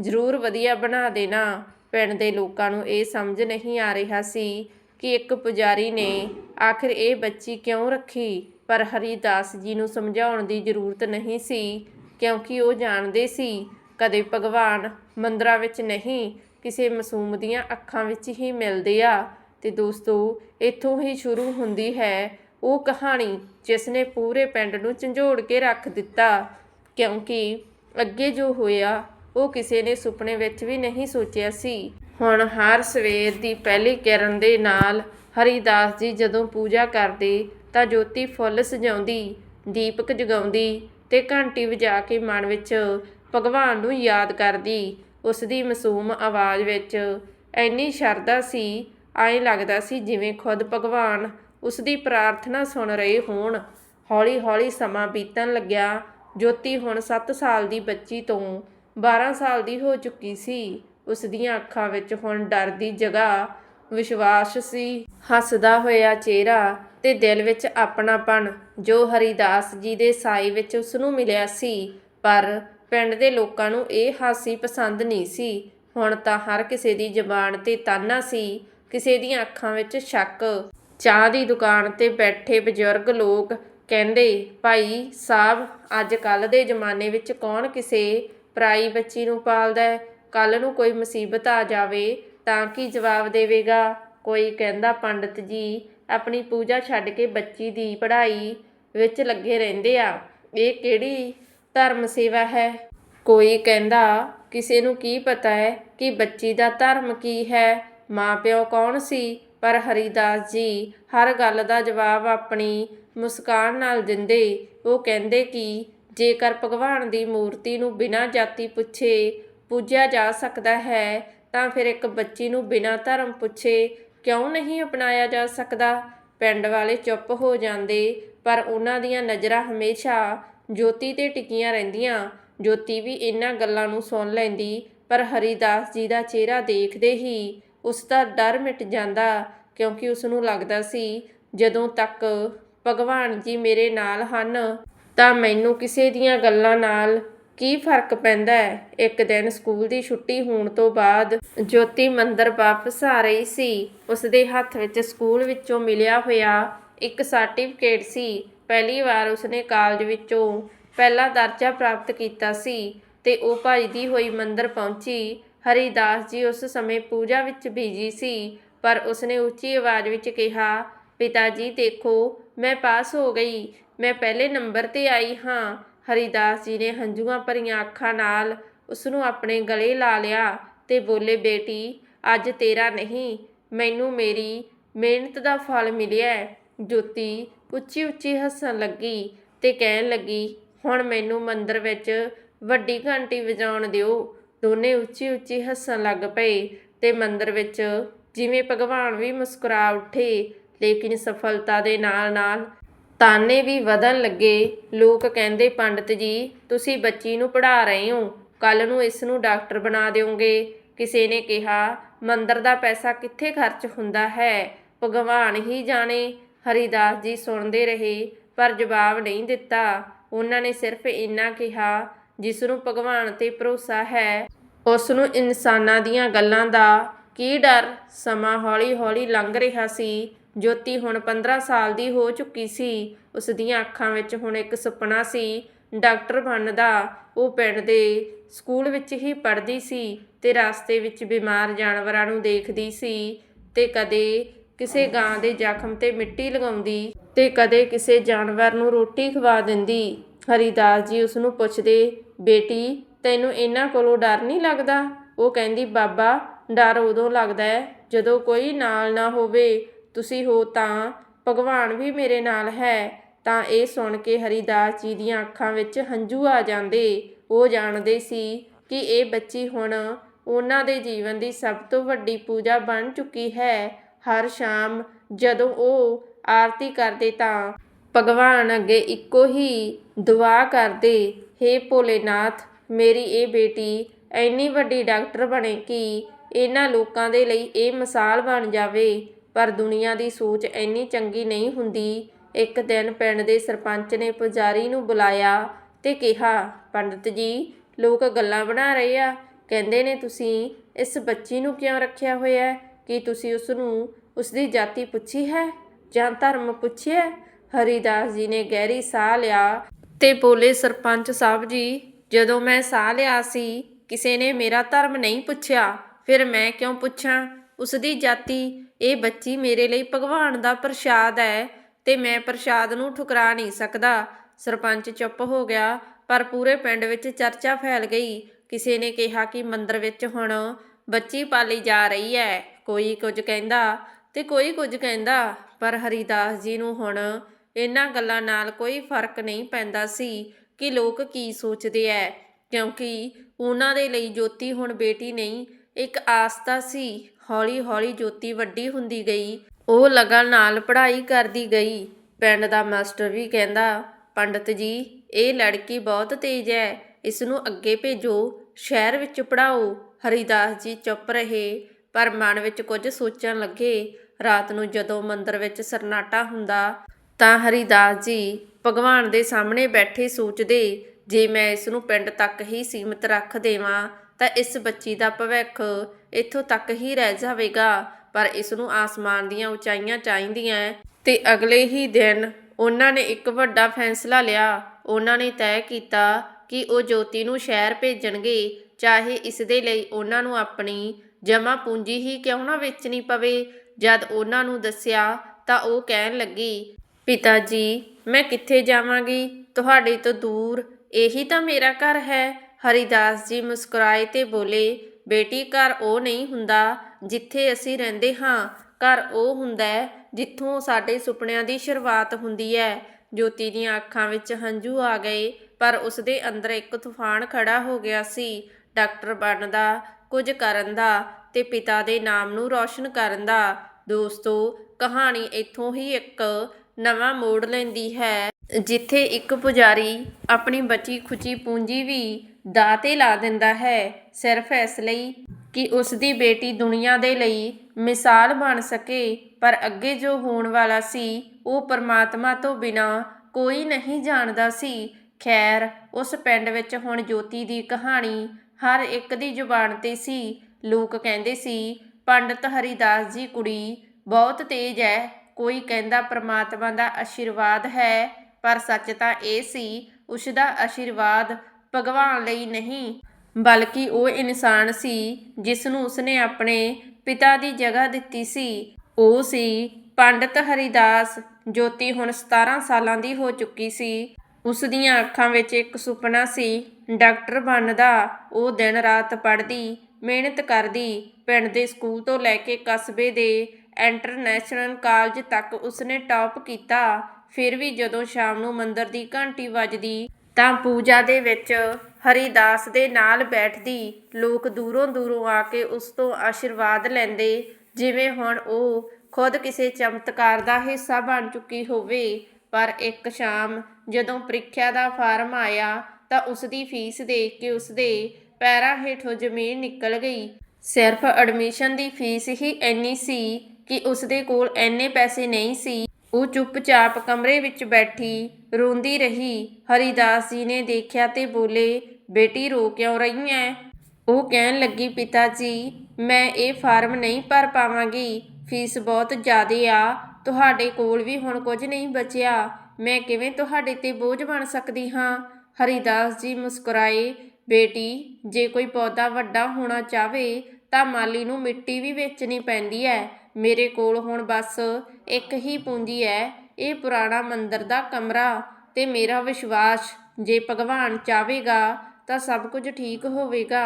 Speaker 1: ਜ਼ਰੂਰ ਵਧੀਆ ਬਣਾ ਦੇਣਾ। ਪਿੰਡ ਦੇ ਲੋਕਾਂ ਨੂੰ ਇਹ ਸਮਝ ਨਹੀਂ ਆ ਰਿਹਾ ਸੀ ਕਿ ਇੱਕ ਪੁਜਾਰੀ ਨੇ ਆਖਿਰ ਇਹ ਬੱਚੀ ਕਿਉਂ ਰੱਖੀ? ਪਰ ਹਰੀਦਾਸ ਜੀ ਨੂੰ ਸਮਝਾਉਣ ਦੀ ਜ਼ਰੂਰਤ ਨਹੀਂ ਸੀ, ਕਿਉਂਕਿ ਉਹ ਜਾਣਦੇ ਸੀ, ਕਦੇ ਭਗਵਾਨ ਮੰਦਰਾਂ ਵਿੱਚ ਨਹੀਂ, ਕਿਸੇ ਮਾਸੂਮ ਦੀਆਂ ਅੱਖਾਂ ਵਿੱਚ ਹੀ ਮਿਲਦੇ ਆ। ਤੇ ਦੋਸਤੋ, ਇੱਥੋਂ ਹੀ ਸ਼ੁਰੂ ਹੁੰਦੀ ਹੈ ਉਹ ਕਹਾਣੀ ਜਿਸ ਨੇ ਪੂਰੇ ਪਿੰਡ ਨੂੰ ਝੰਜੋੜ ਕੇ ਰੱਖ ਦਿੱਤਾ। ਕਿਉਂਕਿ ਅੱਗੇ ਜੋ ਹੋਇਆ, ਉਹ ਕਿਸੇ ਨੇ ਸੁਪਨੇ ਵਿੱਚ ਵੀ ਨਹੀਂ ਸੋਚਿਆ ਸੀ। ਹੁਣ ਹਰ ਸਵੇਰ ਦੀ ਪਹਿਲੀ ਕਿਰਨ ਦੇ ਨਾਲ ਹਰੀਦਾਸ ਜੀ ਜਦੋਂ ਪੂਜਾ ਕਰਦੇ ਤਾਂ ਜੋਤੀ ਫੁੱਲ ਸਜਾਉਂਦੀ, ਦੀਪਕ ਜਗਾਉਂਦੀ ਤੇ ਘੰਟੀ ਵਜਾ ਕੇ ਮਨ ਵਿੱਚ ਭਗਵਾਨ ਨੂੰ ਯਾਦ ਕਰਦੀ। ਉਸ ਦੀ ਮਾਸੂਮ ਆਵਾਜ਼ ਵਿੱਚ ਇੰਨੀ ਸ਼ਰਧਾ ਸੀ, ਐਂ ਲੱਗਦਾ ਸੀ ਜਿਵੇਂ ਖੁਦ ਭਗਵਾਨ ਉਸ ਦੀ ਪ੍ਰਾਰਥਨਾ ਸੁਣ ਰਹੇ ਹੋਣ। ਹੌਲੀ-ਹੌਲੀ ਸਮਾਂ ਬੀਤਣ ਲੱਗਿਆ। ਜੋਤੀ ਹੁਣ 7 ਸਾਲ ਦੀ ਬੱਚੀ ਤੋਂ 12 ਸਾਲ ਦੀ ਹੋ ਚੁੱਕੀ ਸੀ। ਉਸ ਦੀਆਂ ਅੱਖਾਂ ਵਿੱਚ ਹੁਣ ਡਰ ਦੀ ਜਗ੍ਹਾ ਵਿਸ਼ਵਾਸ ਸੀ। ਹੱਸਦਾ ਹੋਇਆ ਚਿਹਰਾ ਤੇ ਦਿਲ ਵਿੱਚ ਆਪਣਾਪਣ, ਜੋ ਹਰੀਦਾਸ ਜੀ ਦੇ ਸਾਈ ਵਿੱਚ ਉਸ ਨੂੰ ਮਿਲਿਆ ਸੀ। ਪਰ ਪਿੰਡ ਦੇ ਲੋਕਾਂ ਨੂੰ ਇਹ ਹਾਸੀ ਪਸੰਦ ਨਹੀਂ ਸੀ। ਹੁਣ ਤਾਂ ਹਰ ਕਿਸੇ ਦੀ ਜ਼ਬਾਨ ਤੇ ਤਾਨਾ ਸੀ। ਕਿਸੇ ਦੀਆਂ ਅੱਖਾਂ ਵਿੱਚ ਸ਼ੱਕ। ਚਾਹ ਦੀ ਦੁਕਾਨ ਤੇ ਬੈਠੇ ਬਜ਼ੁਰਗ ਲੋਕ ਕਹਿੰਦੇ, ਭਾਈ ਸਾਹਿਬ, ਅੱਜ ਕੱਲ ਦੇ ਜ਼ਮਾਨੇ ਵਿੱਚ ਕੌਣ ਕਿਸੇ ਪਰਾਈ ਬੱਚੀ ਨੂੰ ਪਾਲਦਾ ਹੈ? ਕੱਲ ਨੂੰ ਕੋਈ ਮੁਸੀਬਤ ਆ ਜਾਵੇ ਤਾਂ ਕੀ ਜਵਾਬ ਦੇਵੇਗਾ? ਕੋਈ ਕਹਿੰਦਾ, ਪੰਡਤ ਜੀ, ਆਪਣੀ ਪੂਜਾ ਛੱਡ ਕੇ ਬੱਚੀ ਦੀ ਪੜ੍ਹਾਈ ਵਿੱਚ ਲੱਗੇ ਰਹਿੰਦੇ ਆ। ਇਹ ਕਿਹੜੀ ਧਰਮ ਸੇਵਾ ਹੈ? ਕੋਈ ਕਹਿੰਦਾ, ਕਿਸੇ ਨੂੰ ਕੀ ਪਤਾ ਹੈ ਕਿ ਬੱਚੀ ਦਾ ਧਰਮ ਕੀ ਹੈ? ਮਾਪਿਓ ਕੌਣ ਸੀ? ਪਰ ਹਰੀਦਾਸ ਜੀ ਹਰ ਗੱਲ ਦਾ ਜਵਾਬ ਆਪਣੀ ਮੁਸਕਾਨ ਨਾਲ ਦਿੰਦੇ। ਉਹ ਕਹਿੰਦੇ ਕਿ ਜੇਕਰ ਭਗਵਾਨ ਦੀ ਮੂਰਤੀ ਨੂੰ ਬਿਨਾਂ ਜਾਤੀ ਪੁੱਛੇ ਪੂਜਿਆ ਜਾ ਸਕਦਾ ਹੈ, ਤਾਂ ਫਿਰ ਇੱਕ ਬੱਚੀ ਨੂੰ ਬਿਨਾਂ ਧਰਮ ਪੁੱਛੇ ਕਿਉਂ ਨਹੀਂ ਅਪਣਾਇਆ ਜਾ ਸਕਦਾ? ਪਿੰਡ ਵਾਲੇ ਚੁੱਪ ਹੋ ਜਾਂਦੇ, ਪਰ ਉਹਨਾਂ ਦੀਆਂ ਨਜ਼ਰਾਂ ਹਮੇਸ਼ਾ ਜੋਤੀ ਤੇ ਟਿਕੀਆਂ ਰਹਿੰਦੀਆਂ। ਜੋਤੀ ਵੀ ਇਹਨਾਂ ਗੱਲਾਂ ਨੂੰ ਸੁਣ ਲੈਂਦੀ, ਪਰ ਪਰ ਹਰੀਦਾਸ ਜੀ ਦਾ ਚਿਹਰਾ ਦੇਖਦੇ ਹੀ ਉਸ ਦਾ ਡਰ ਮਿਟ ਜਾਂਦਾ ਕਿਉਂਕਿ ਉਸ ਨੂੰ ਲੱਗਦਾ ਸੀ, ਜਦੋਂ ਤੱਕ ਭਗਵਾਨ ਜੀ ਮੇਰੇ ਨਾਲ ਹਨ, ਤਾਂ ਮੈਨੂੰ ਕਿਸੇ ਦੀਆਂ ਗੱਲਾਂ ਨਾਲ ਕੀ ਫ਼ਰਕ ਪੈਂਦਾ ਹੈ? ਇੱਕ ਦਿਨ ਸਕੂਲ ਦੀ ਛੁੱਟੀ ਹੋਣ ਤੋਂ ਬਾਅਦ ਜੋਤੀ ਮੰਦਰ ਵਾਪਸ ਆ ਰਹੀ ਸੀ। ਉਸ ਦੇ ਹੱਥ ਵਿੱਚ ਸਕੂਲ ਵਿੱਚੋਂ ਮਿਲਿਆ ਹੋਇਆ ਇੱਕ ਸਰਟੀਫਿਕੇਟ ਸੀ। ਪਹਿਲੀ ਵਾਰ ਉਸਨੇ ਕਾਲਜ ਵਿੱਚੋਂ ਪਹਿਲਾ ਦਰਜਾ ਪ੍ਰਾਪਤ ਕੀਤਾ ਸੀ ਤੇ ਉਹ ਭੱਜਦੀ ਹੋਈ ਮੰਦਰ ਪਹੁੰਚੀ। ਹਰੀਦਾਸ ਜੀ ਉਸ ਸਮੇਂ ਪੂਜਾ ਵਿੱਚ ਬਿਜ਼ੀ ਸੀ, ਪਰ ਉਸਨੇ ਉੱਚੀ ਆਵਾਜ਼ ਵਿੱਚ ਕਿਹਾ, ਪਿਤਾ ਜੀ, ਦੇਖੋ, ਮੈਂ ਪਾਸ ਹੋ ਗਈ, ਮੈਂ ਪਹਿਲੇ ਨੰਬਰ ਤੇ ਆਈ ਹਾਂ। ਹਰੀਦਾਸ ਜੀ ਨੇ ਹੰਝੂਆਂ ਭਰੀਆਂ ਅੱਖਾਂ ਨਾਲ ਉਸ ਨੂੰ ਆਪਣੇ ਗਲੇ ਲਾ ਲਿਆ ਤੇ ਬੋਲੇ, ਬੇਟੀ, ਅੱਜ ਤੇਰਾ ਨਹੀਂ, ਮੈਨੂੰ ਮੇਰੀ ਮਿਹਨਤ ਦਾ ਫਲ ਮਿਲਿਆ ਜੋਤੀ ਉੱਚੀ ਉੱਚੀ ਹੱਸਣ ਲੱਗੀ ਤੇ ਕਹਿਣ ਲੱਗੀ, ਹੁਣ ਮੈਨੂੰ ਮੰਦਰ ਵਿੱਚ ਵੱਡੀ ਘੰਟੀ ਵਜਾਉਣ ਦਿਓ। ਦੋਨੇ ਉੱਚੀ ਉੱਚੀ ਹੱਸਣ ਲੱਗ ਪਏ ਤੇ ਮੰਦਰ ਵਿੱਚ ਜਿਵੇਂ ਭਗਵਾਨ ਵੀ ਮੁਸਕਰਾ ਉੱਠੇ, ਲੇਕਿਨ ਸਫਲਤਾ ਦੇ ਨਾਲ ਨਾਲ ਤਾਨੇ ਵੀ ਵਧਣ ਲੱਗੇ। ਲੋਕ ਕਹਿੰਦੇ, ਪੰਡਤ ਜੀ, ਤੁਸੀਂ ਬੱਚੀ ਨੂੰ ਪੜ੍ਹਾ ਰਹੇ ਹੋ। ਕੱਲ ਨੂੰ ਇਸ ਨੂੰ ਡਾਕਟਰ ਬਣਾ ਦਿਓਗੇ। ਕਿਸੇ ਨੇ ਕਿਹਾ, ਮੰਦਰ ਦਾ ਪੈਸਾ ਕਿੱਥੇ ਖਰਚ ਹੁੰਦਾ ਹੈ? ਭਗਵਾਨ ਹੀ ਜਾਣੇ। ਹਰੀਦਾਸ ਜੀ ਸੁਣਦੇ ਰਹੇ, ਪਰ ਜਵਾਬ ਨਹੀਂ ਦਿੱਤਾ। ਉਹਨਾਂ ਨੇ ਸਿਰਫ ਇੰਨਾ ਕਿਹਾ ਜਿਸ ਨੂੰ ਭਗਵਾਨ ਤੇ ਭਰੋਸਾ ਹੈ ਉਸ ਨੂੰ ਇਨਸਾਨਾਂ ਦੀਆਂ ਗੱਲਾਂ ਦਾ ਕੀ ਡਰ? ਸਮਾਂ ਹੌਲੀ-ਹੌਲੀ ਲੰਘ ਰਿਹਾ ਸੀ। ਜੋਤੀ ਹੁਣ 15 ਸਾਲ ਦੀ ਹੋ ਚੁੱਕੀ ਸੀ। ਉਸ ਦੀਆਂ ਅੱਖਾਂ ਵਿੱਚ ਹੁਣ ਇੱਕ ਸੁਪਨਾ ਸੀ। ਡਾਕਟਰ ਬਣਨ ਦਾ ਉਹ ਪਿੰਡ ਦੇ ਸਕੂਲ ਵਿੱਚ ਹੀ ਪੜ੍ਹਦੀ ਸੀ ਤੇ ਰਸਤੇ ਵਿੱਚ ਬਿਮਾਰ ਜਾਨਵਰਾਂ ਨੂੰ ਦੇਖਦੀ ਸੀ ਤੇ ਕਦੇ ਕਿਸੇ ਗਾਂ ਦੇ ਜ਼ਖਮ ਤੇ ਮਿੱਟੀ ਲਗਾਉਂਦੀ ਤੇ ਕਦੇ ਕਿਸੇ ਜਾਨਵਰ ਨੂੰ ਰੋਟੀ ਖਵਾ ਦਿੰਦੀ। ਹਰੀਦਾਸ ਜੀ ਉਸ ਨੂੰ ਪੁੱਛਦੇ ਬੇਟੀ, ਤੈਨੂੰ ਇਹਨਾਂ ਕੋਲੋਂ ਡਰ ਨਹੀਂ ਲੱਗਦਾ? ਉਹ ਕਹਿੰਦੀ, ਬਾਬਾ, ਡਰ ਉਦੋਂ ਲੱਗਦਾ ਹੈ ਜਦੋਂ ਕੋਈ ਨਾਲ ਨਾ ਹੋਵੇ। ਤੁਸੀਂ ਹੋ ਤਾਂ ਭਗਵਾਨ ਵੀ ਮੇਰੇ ਨਾਲ ਹੈ। ਤਾਂ ਇਹ ਸੁਣ ਕੇ ਹਰੀਦਾਸ ਜੀ ਦੀਆਂ ਅੱਖਾਂ ਵਿੱਚ ਹੰਝੂ ਆ ਜਾਂਦੇ। ਉਹ ਜਾਣਦੇ ਸੀ ਕਿ ਇਹ ਬੱਚੀ ਹੁਣ ਉਹਨਾਂ ਦੇ ਜੀਵਨ ਦੀ ਸਭ ਤੋਂ ਵੱਡੀ ਪੂਜਾ ਬਣ ਚੁੱਕੀ ਹੈ। ਹਰ ਸ਼ਾਮ ਜਦੋਂ ਉਹ ਆਰਤੀ ਕਰਦੇ ਤਾਂ ਭਗਵਾਨ ਅੱਗੇ ਇੱਕੋ ਹੀ ਦੁਆ ਕਰਦੇ। ਹੇ ਭੋਲੇਨਾਥ, ਮੇਰੀ ਇਹ ਬੇਟੀ ਇੰਨੀ ਵੱਡੀ ਡਾਕਟਰ ਬਣੇ ਕਿ ਇਹਨਾਂ ਲੋਕਾਂ ਦੇ ਲਈ ਇਹ ਮਿਸਾਲ ਬਣ ਜਾਵੇ। ਪਰ ਦੁਨੀਆ ਦੀ ਸੋਚ ਇੰਨੀ ਚੰਗੀ ਨਹੀਂ ਹੁੰਦੀ। ਇੱਕ ਦਿਨ ਪਿੰਡ ਦੇ ਸਰਪੰਚ ਨੇ ਪੁਜਾਰੀ ਨੂੰ ਬੁਲਾਇਆ ਤੇ ਕਿਹਾ, ਪੰਡਤ ਜੀ, ਲੋਕ ਗੱਲਾਂ ਬਣਾ ਰਹੇ ਆ। ਕਹਿੰਦੇ ਨੇ ਤੁਸੀਂ ਇਸ ਬੱਚੀ ਨੂੰ ਕਿਉਂ ਰੱਖਿਆ ਹੋਇਆ ਹੈ? ਕੀ ਤੁਸੀਂ ਉਸ ਨੂੰ ਉਸ ਦੀ ਜਾਤੀ ਪੁੱਛੀ ਹੈ ਜਾਂ ਧਰਮ ਪੁੱਛਿਆ ਹੈ? ਹਰੀਦਾਸ ਜੀ ਨੇ ਗਹਿਰੀ ਸਾਹ ਲਿਆ ਤੇ ਬੋਲੇ ਸਰਪੰਚ ਸਾਹਿਬ ਜੀ, ਜਦੋਂ ਮੈਂ ਸਾਹ ਲਿਆ ਸੀ, ਕਿਸੇ ਨੇ ਮੇਰਾ ਧਰਮ ਨਹੀਂ ਪੁੱਛਿਆ, ਫਿਰ ਮੈਂ ਕਿਉਂ ਪੁੱਛਾਂ? ਉਸ ਦੀ ਜਾਤੀ, ਇਹ ਬੱਚੀ ਮੇਰੇ ਲਈ ਭਗਵਾਨ ਦਾ ਪ੍ਰਸ਼ਾਦ ਹੈ ਤੇ ਮੈਂ ਪ੍ਰਸ਼ਾਦ ਨੂੰ ਠੁਕਰਾ ਨਹੀਂ ਸਕਦਾ। ਸਰਪੰਚ ਚੁੱਪ ਹੋ ਗਿਆ, ਪਰ ਪੂਰੇ ਪਿੰਡ ਵਿੱਚ ਚਰਚਾ ਫੈਲ ਗਈ। ਕਿਸੇ ਨੇ ਕਿਹਾ ਕਿ ਮੰਦਰ ਵਿੱਚ ਹੁਣ ਬੱਚੀ ਪਾਲੀ ਜਾ ਰਹੀ ਹੈ, ਕੋਈ ਕੁਝ ਕਹਿੰਦਾ ਤੇ ਕੋਈ ਕੁਝ ਕਹਿੰਦਾ, ਪਰ ਹਰੀਦਾਸ ਜੀ ਨੂੰ ਹੁਣ ਇਹਨਾਂ ਗੱਲਾਂ ਨਾਲ ਕੋਈ ਫ਼ਰਕ ਨਹੀਂ ਪੈਂਦਾ ਸੀ ਕਿ ਲੋਕ ਕੀ ਸੋਚਦੇ ਐ, ਕਿਉਂਕਿ ਉਹਨਾਂ ਦੇ ਲਈ ਜੋਤੀ ਹੁਣ ਬੇਟੀ ਨਹੀਂ, ਇੱਕ ਆਸਤਾ ਸੀ, ਹੌਲੀ-ਹੌਲੀ ਜੋਤੀ ਵੱਡੀ ਹੁੰਦੀ ਗਈ। ਉਹ ਲਗਨ ਨਾਲ ਪੜ੍ਹਾਈ ਕਰਦੀ ਗਈ। ਪਿੰਡ ਦਾ ਮਾਸਟਰ ਵੀ ਕਹਿੰਦਾ, ਪੰਡਤ ਜੀ, ਇਹ ਲੜਕੀ ਬਹੁਤ ਤੇਜ਼ ਹੈ ਇਸ ਨੂੰ ਅੱਗੇ ਭੇਜੋ, ਸ਼ਹਿਰ ਵਿੱਚ ਪੜਾਓ ਹਰੀਦਾਸ ਜੀ ਚੁੱਪ ਰਹੇ, ਪਰ ਮਨ ਵਿੱਚ ਕੁਝ ਸੋਚਣ ਲੱਗੇ। ਰਾਤ ਨੂੰ ਜਦੋਂ ਮੰਦਰ ਵਿੱਚ ਸਰਨਾਟਾ ਹੁੰਦਾ ਤਾਂ ਹਰੀਦਾਸ ਜੀ ਭਗਵਾਨ ਦੇ ਸਾਹਮਣੇ ਬੈਠੇ ਸੋਚਦੇ, ਜੇ ਮੈਂ ਇਸ ਨੂੰ ਪਿੰਡ ਤੱਕ ਹੀ ਸੀਮਿਤ ਰੱਖ ਦੇਵਾਂ, ਤਾਂ ਇਸ ਬੱਚੀ ਦਾ ਭਵਿੱਖ ਇੱਥੋਂ ਤੱਕ ਹੀ ਰਹਿ ਜਾਵੇਗਾ। ਪਰ ਇਸ ਨੂੰ ਆਸਮਾਨ ਦੀਆਂ ਉਚਾਈਆਂ ਚਾਹੀਦੀਆਂ ਹੈ। ਤੇ ਅਗਲੇ ਹੀ ਦਿਨ ਉਹਨਾਂ ਨੇ ਇੱਕ ਵੱਡਾ ਫੈਸਲਾ ਲਿਆ। ਉਹਨਾਂ ਨੇ ਤੈਅ ਕੀਤਾ ਕਿ ਉਹ ਜੋਤੀ ਨੂੰ ਸ਼ਹਿਰ ਭੇਜਣਗੇ, ਚਾਹੇ ਇਸ ਦੇ ਲਈ ਉਹਨਾਂ ਨੂੰ ਆਪਣੀ ਜਮਾ ਪੂੰਜੀ ਹੀ ਕਿਉਂ ਨਾ ਵੇਚਣੀ ਪਵੇ। ਜਦ ਉਹਨਾਂ ਨੂੰ ਦੱਸਿਆ ਤਾਂ ਉਹ ਕਹਿਣ ਲੱਗੀ ਪਿਤਾ ਜੀ ਮੈਂ ਕਿੱਥੇ ਜਾਵਾਂਗੀ? ਤੁਹਾਡੇ ਤੋਂ ਦੂਰ। ਇਹੀ ਤਾਂ ਮੇਰਾ ਘਰ ਹੈ। ਹਰੀਦਾਸ ਜੀ ਮੁਸਕਰਾਏ ਤੇ ਬੋਲੇ, ਬੇਟੀ, ਘਰ ਉਹ ਨਹੀਂ ਹੁੰਦਾ ਜਿੱਥੇ ਅਸੀਂ ਰਹਿੰਦੇ ਹਾਂ। ਘਰ ਉਹ ਹੁੰਦਾ ਹੈ ਜਿੱਥੋਂ ਸਾਡੇ ਸੁਪਨਿਆਂ ਦੀ ਸ਼ੁਰੂਆਤ ਹੁੰਦੀ ਹੈ। ਜੋਤੀ ਦੀਆਂ ਅੱਖਾਂ ਵਿੱਚ ਹੰਝੂ ਆ ਗਏ, ਪਰ ਉਸ ਦੇ ਅੰਦਰ ਇੱਕ ਤੂਫਾਨ ਖੜਾ ਹੋ ਗਿਆ ਸੀ। ਡਾਕਟਰ ਬਣਨ ਦਾ ਕੁਝ ਕਰਨ ਦਾ ਤੇ ਪਿਤਾ ਦੇ ਨਾਮ ਨੂੰ ਰੌਸ਼ਨ ਕਰਨ ਦਾ। ਦੋਸਤੋ, ਕਹਾਣੀ ਇੱਥੋਂ ਹੀ ਇੱਕ ਨਵਾਂ ਮੋੜ ਲੈਂਦੀ ਹੈ, ਜਿੱਥੇ ਇੱਕ ਪੁਜਾਰੀ ਆਪਣੀ ਬਚੀ ਖੁਚੀ ਪੂੰਜੀ ਵੀ ਦਾਅ ਤੇ ਲਾ ਦਿੰਦਾ ਹੈ। ਸਿਰਫ ਇਸ ਲਈ ਕਿ ਉਸ ਦੀ ਬੇਟੀ ਦੁਨੀਆ ਦੇ ਲਈ ਮਿਸਾਲ ਬਣ ਸਕੇ, ਪਰ ਅੱਗੇ ਜੋ ਹੋਣ ਵਾਲਾ ਸੀ, ਉਹ ਪਰਮਾਤਮਾ ਤੋਂ ਬਿਨਾ ਕੋਈ ਨਹੀਂ ਜਾਣਦਾ ਸੀ। ਖੈਰ, ਉਸ ਪਿੰਡ ਵਿੱਚ ਹੁਣ ਜੋਤੀ ਦੀ ਕਹਾਣੀ ਹਰ ਇੱਕ ਦੀ ਜ਼ੁਬਾਨ ਤੇ ਸੀ। ਲੋਕ ਕਹਿੰਦੇ ਸੀ, ਪੰਡਤ ਹਰੀਦਾਸ ਜੀ ਕੁੜੀ ਬਹੁਤ ਤੇਜ਼ ਹੈ ਕੋਈ ਕਹਿੰਦਾ ਪ੍ਰਮਾਤਮਾ ਦਾ ਆਸ਼ੀਰਵਾਦ ਹੈ, ਪਰ ਸੱਚ ਤਾਂ ਇਹ ਸੀ, ਉਸ ਦਾ ਆਸ਼ੀਰਵਾਦ ਭਗਵਾਨ ਲਈ ਨਹੀਂ, ਬਲਕਿ ਉਹ ਇਨਸਾਨ ਸੀ ਜਿਸ ਨੂੰ ਉਸਨੇ ਆਪਣੇ ਪਿਤਾ ਦੀ ਜਗ੍ਹਾ ਦਿੱਤੀ ਸੀ। ਉਹ ਸੀ ਪੰਡਤ ਹਰੀਦਾਸ, ਜੋਤੀ ਹੁਣ 17 ਸਾਲਾਂ ਦੀ ਹੋ ਚੁੱਕੀ ਸੀ। ਉਸ ਦੀਆਂ ਅੱਖਾਂ ਵਿੱਚ ਇੱਕ ਸੁਪਨਾ ਸੀ, ਡਾਕਟਰ ਬਣਨ ਦਾ ਉਹ ਦਿਨ ਰਾਤ ਪੜ੍ਹਦੀ, ਮਿਹਨਤ ਕਰਦੀ, ਪਿੰਡ ਦੇ ਸਕੂਲ ਤੋਂ ਲੈ ਕੇ ਕਸਬੇ ਦੇ ਇੰਟਰਨੈਸ਼ਨਲ ਕਾਲਜ ਤੱਕ ਉਸਨੇ ਟਾਪ ਕੀਤਾ। ਫਿਰ ਵੀ ਜਦੋਂ ਸ਼ਾਮ ਨੂੰ ਮੰਦਰ ਦੀ ਘੰਟੀ ਵੱਜਦੀ, ਤਾਂ ਪੂਜਾ ਦੇ ਵਿੱਚ ਹਰੀਦਾਸ ਦੇ ਨਾਲ ਬੈਠਦੀ। ਲੋਕ ਦੂਰੋਂ ਦੂਰੋਂ ਆ ਕੇ ਉਸ ਤੋਂ ਆਸ਼ੀਰਵਾਦ ਲੈਂਦੇ। ਜਿਵੇਂ ਹੁਣ ਉਹ ਖੁਦ ਕਿਸੇ ਚਮਤਕਾਰ ਦਾ ਹਿੱਸਾ ਬਣ ਚੁੱਕੀ ਹੋਵੇ। ਪਰ ਇੱਕ ਸ਼ਾਮ ਜਦੋਂ ਪ੍ਰੀਖਿਆ ਦਾ ਫਾਰਮ ਆਇਆ, ਤਾਂ ਉਸ ਦੀ ਫੀਸ ਦੇਖ ਕੇ ਉਸ ਦੇ ਪੈਰਾਂ ਹੇਠੋਂ ਜ਼ਮੀਨ ਨਿਕਲ ਗਈ। ਸਿਰਫ ਐਡਮਿਸ਼ਨ ਦੀ ਫੀਸ ਹੀ ਇੰਨੀ ਸੀ ਕਿ ਉਸ ਦੇ ਕੋਲ ਇੰਨੇ ਪੈਸੇ ਨਹੀਂ ਸੀ। ਉਹ ਚੁੱਪਚਾਪ ਕਮਰੇ ਵਿੱਚ ਬੈਠੀ, ਰੋਂਦੀ ਰਹੀ। ਹਰੀਦਾਸ ਜੀ ਨੇ ਦੇਖਿਆ ਤੇ ਬੋਲੇ, ਬੇਟੀ, ਰੋ ਕਿਉਂ ਰਹੀ ਐ? ਉਹ ਕਹਿਣ ਲੱਗੀ ਪਿਤਾ ਜੀ ਮੈਂ ਇਹ ਫਾਰਮ ਨਹੀਂ ਭਰ ਪਾਵਾਂਗੀ। ਫੀਸ ਬਹੁਤ ਜ਼ਿਆਦੇ ਆ। ਤੁਹਾਡੇ ਕੋਲ ਵੀ ਹੁਣ ਕੁਝ ਨਹੀਂ ਬਚਿਆ। ਮੈਂ ਕਿਵੇਂ ਤੁਹਾਡੇ ਤੇ ਬੋਝ ਬਣ ਸਕਦੀ ਹਾਂ? ਹਰੀਦਾਸ ਜੀ ਮੁਸਕਰਾਏ, ਬੇਟੀ, ਜੇ ਕੋਈ ਪੌਦਾ ਵੱਡਾ ਹੋਣਾ ਚਾਹਵੇ, ਤਾਂ ਮਾਲੀ ਨੂੰ ਮਿੱਟੀ ਵੀ ਵੇਚਣੀ ਪੈਂਦੀ ਹੈ ਮੇਰੇ ਕੋਲ ਹੁਣ ਬਸ ਇੱਕ ਹੀ ਪੂੰਜੀ ਹੈ ਇਹ ਪੁਰਾਣਾ ਮੰਦਰ ਦਾ ਕਮਰਾ ਤੇ ਮੇਰਾ ਵਿਸ਼ਵਾਸ। ਜੇ ਭਗਵਾਨ ਚਾਹੇਗਾ ਤਾਂ ਸਭ ਕੁਝ ਠੀਕ ਹੋਵੇਗਾ।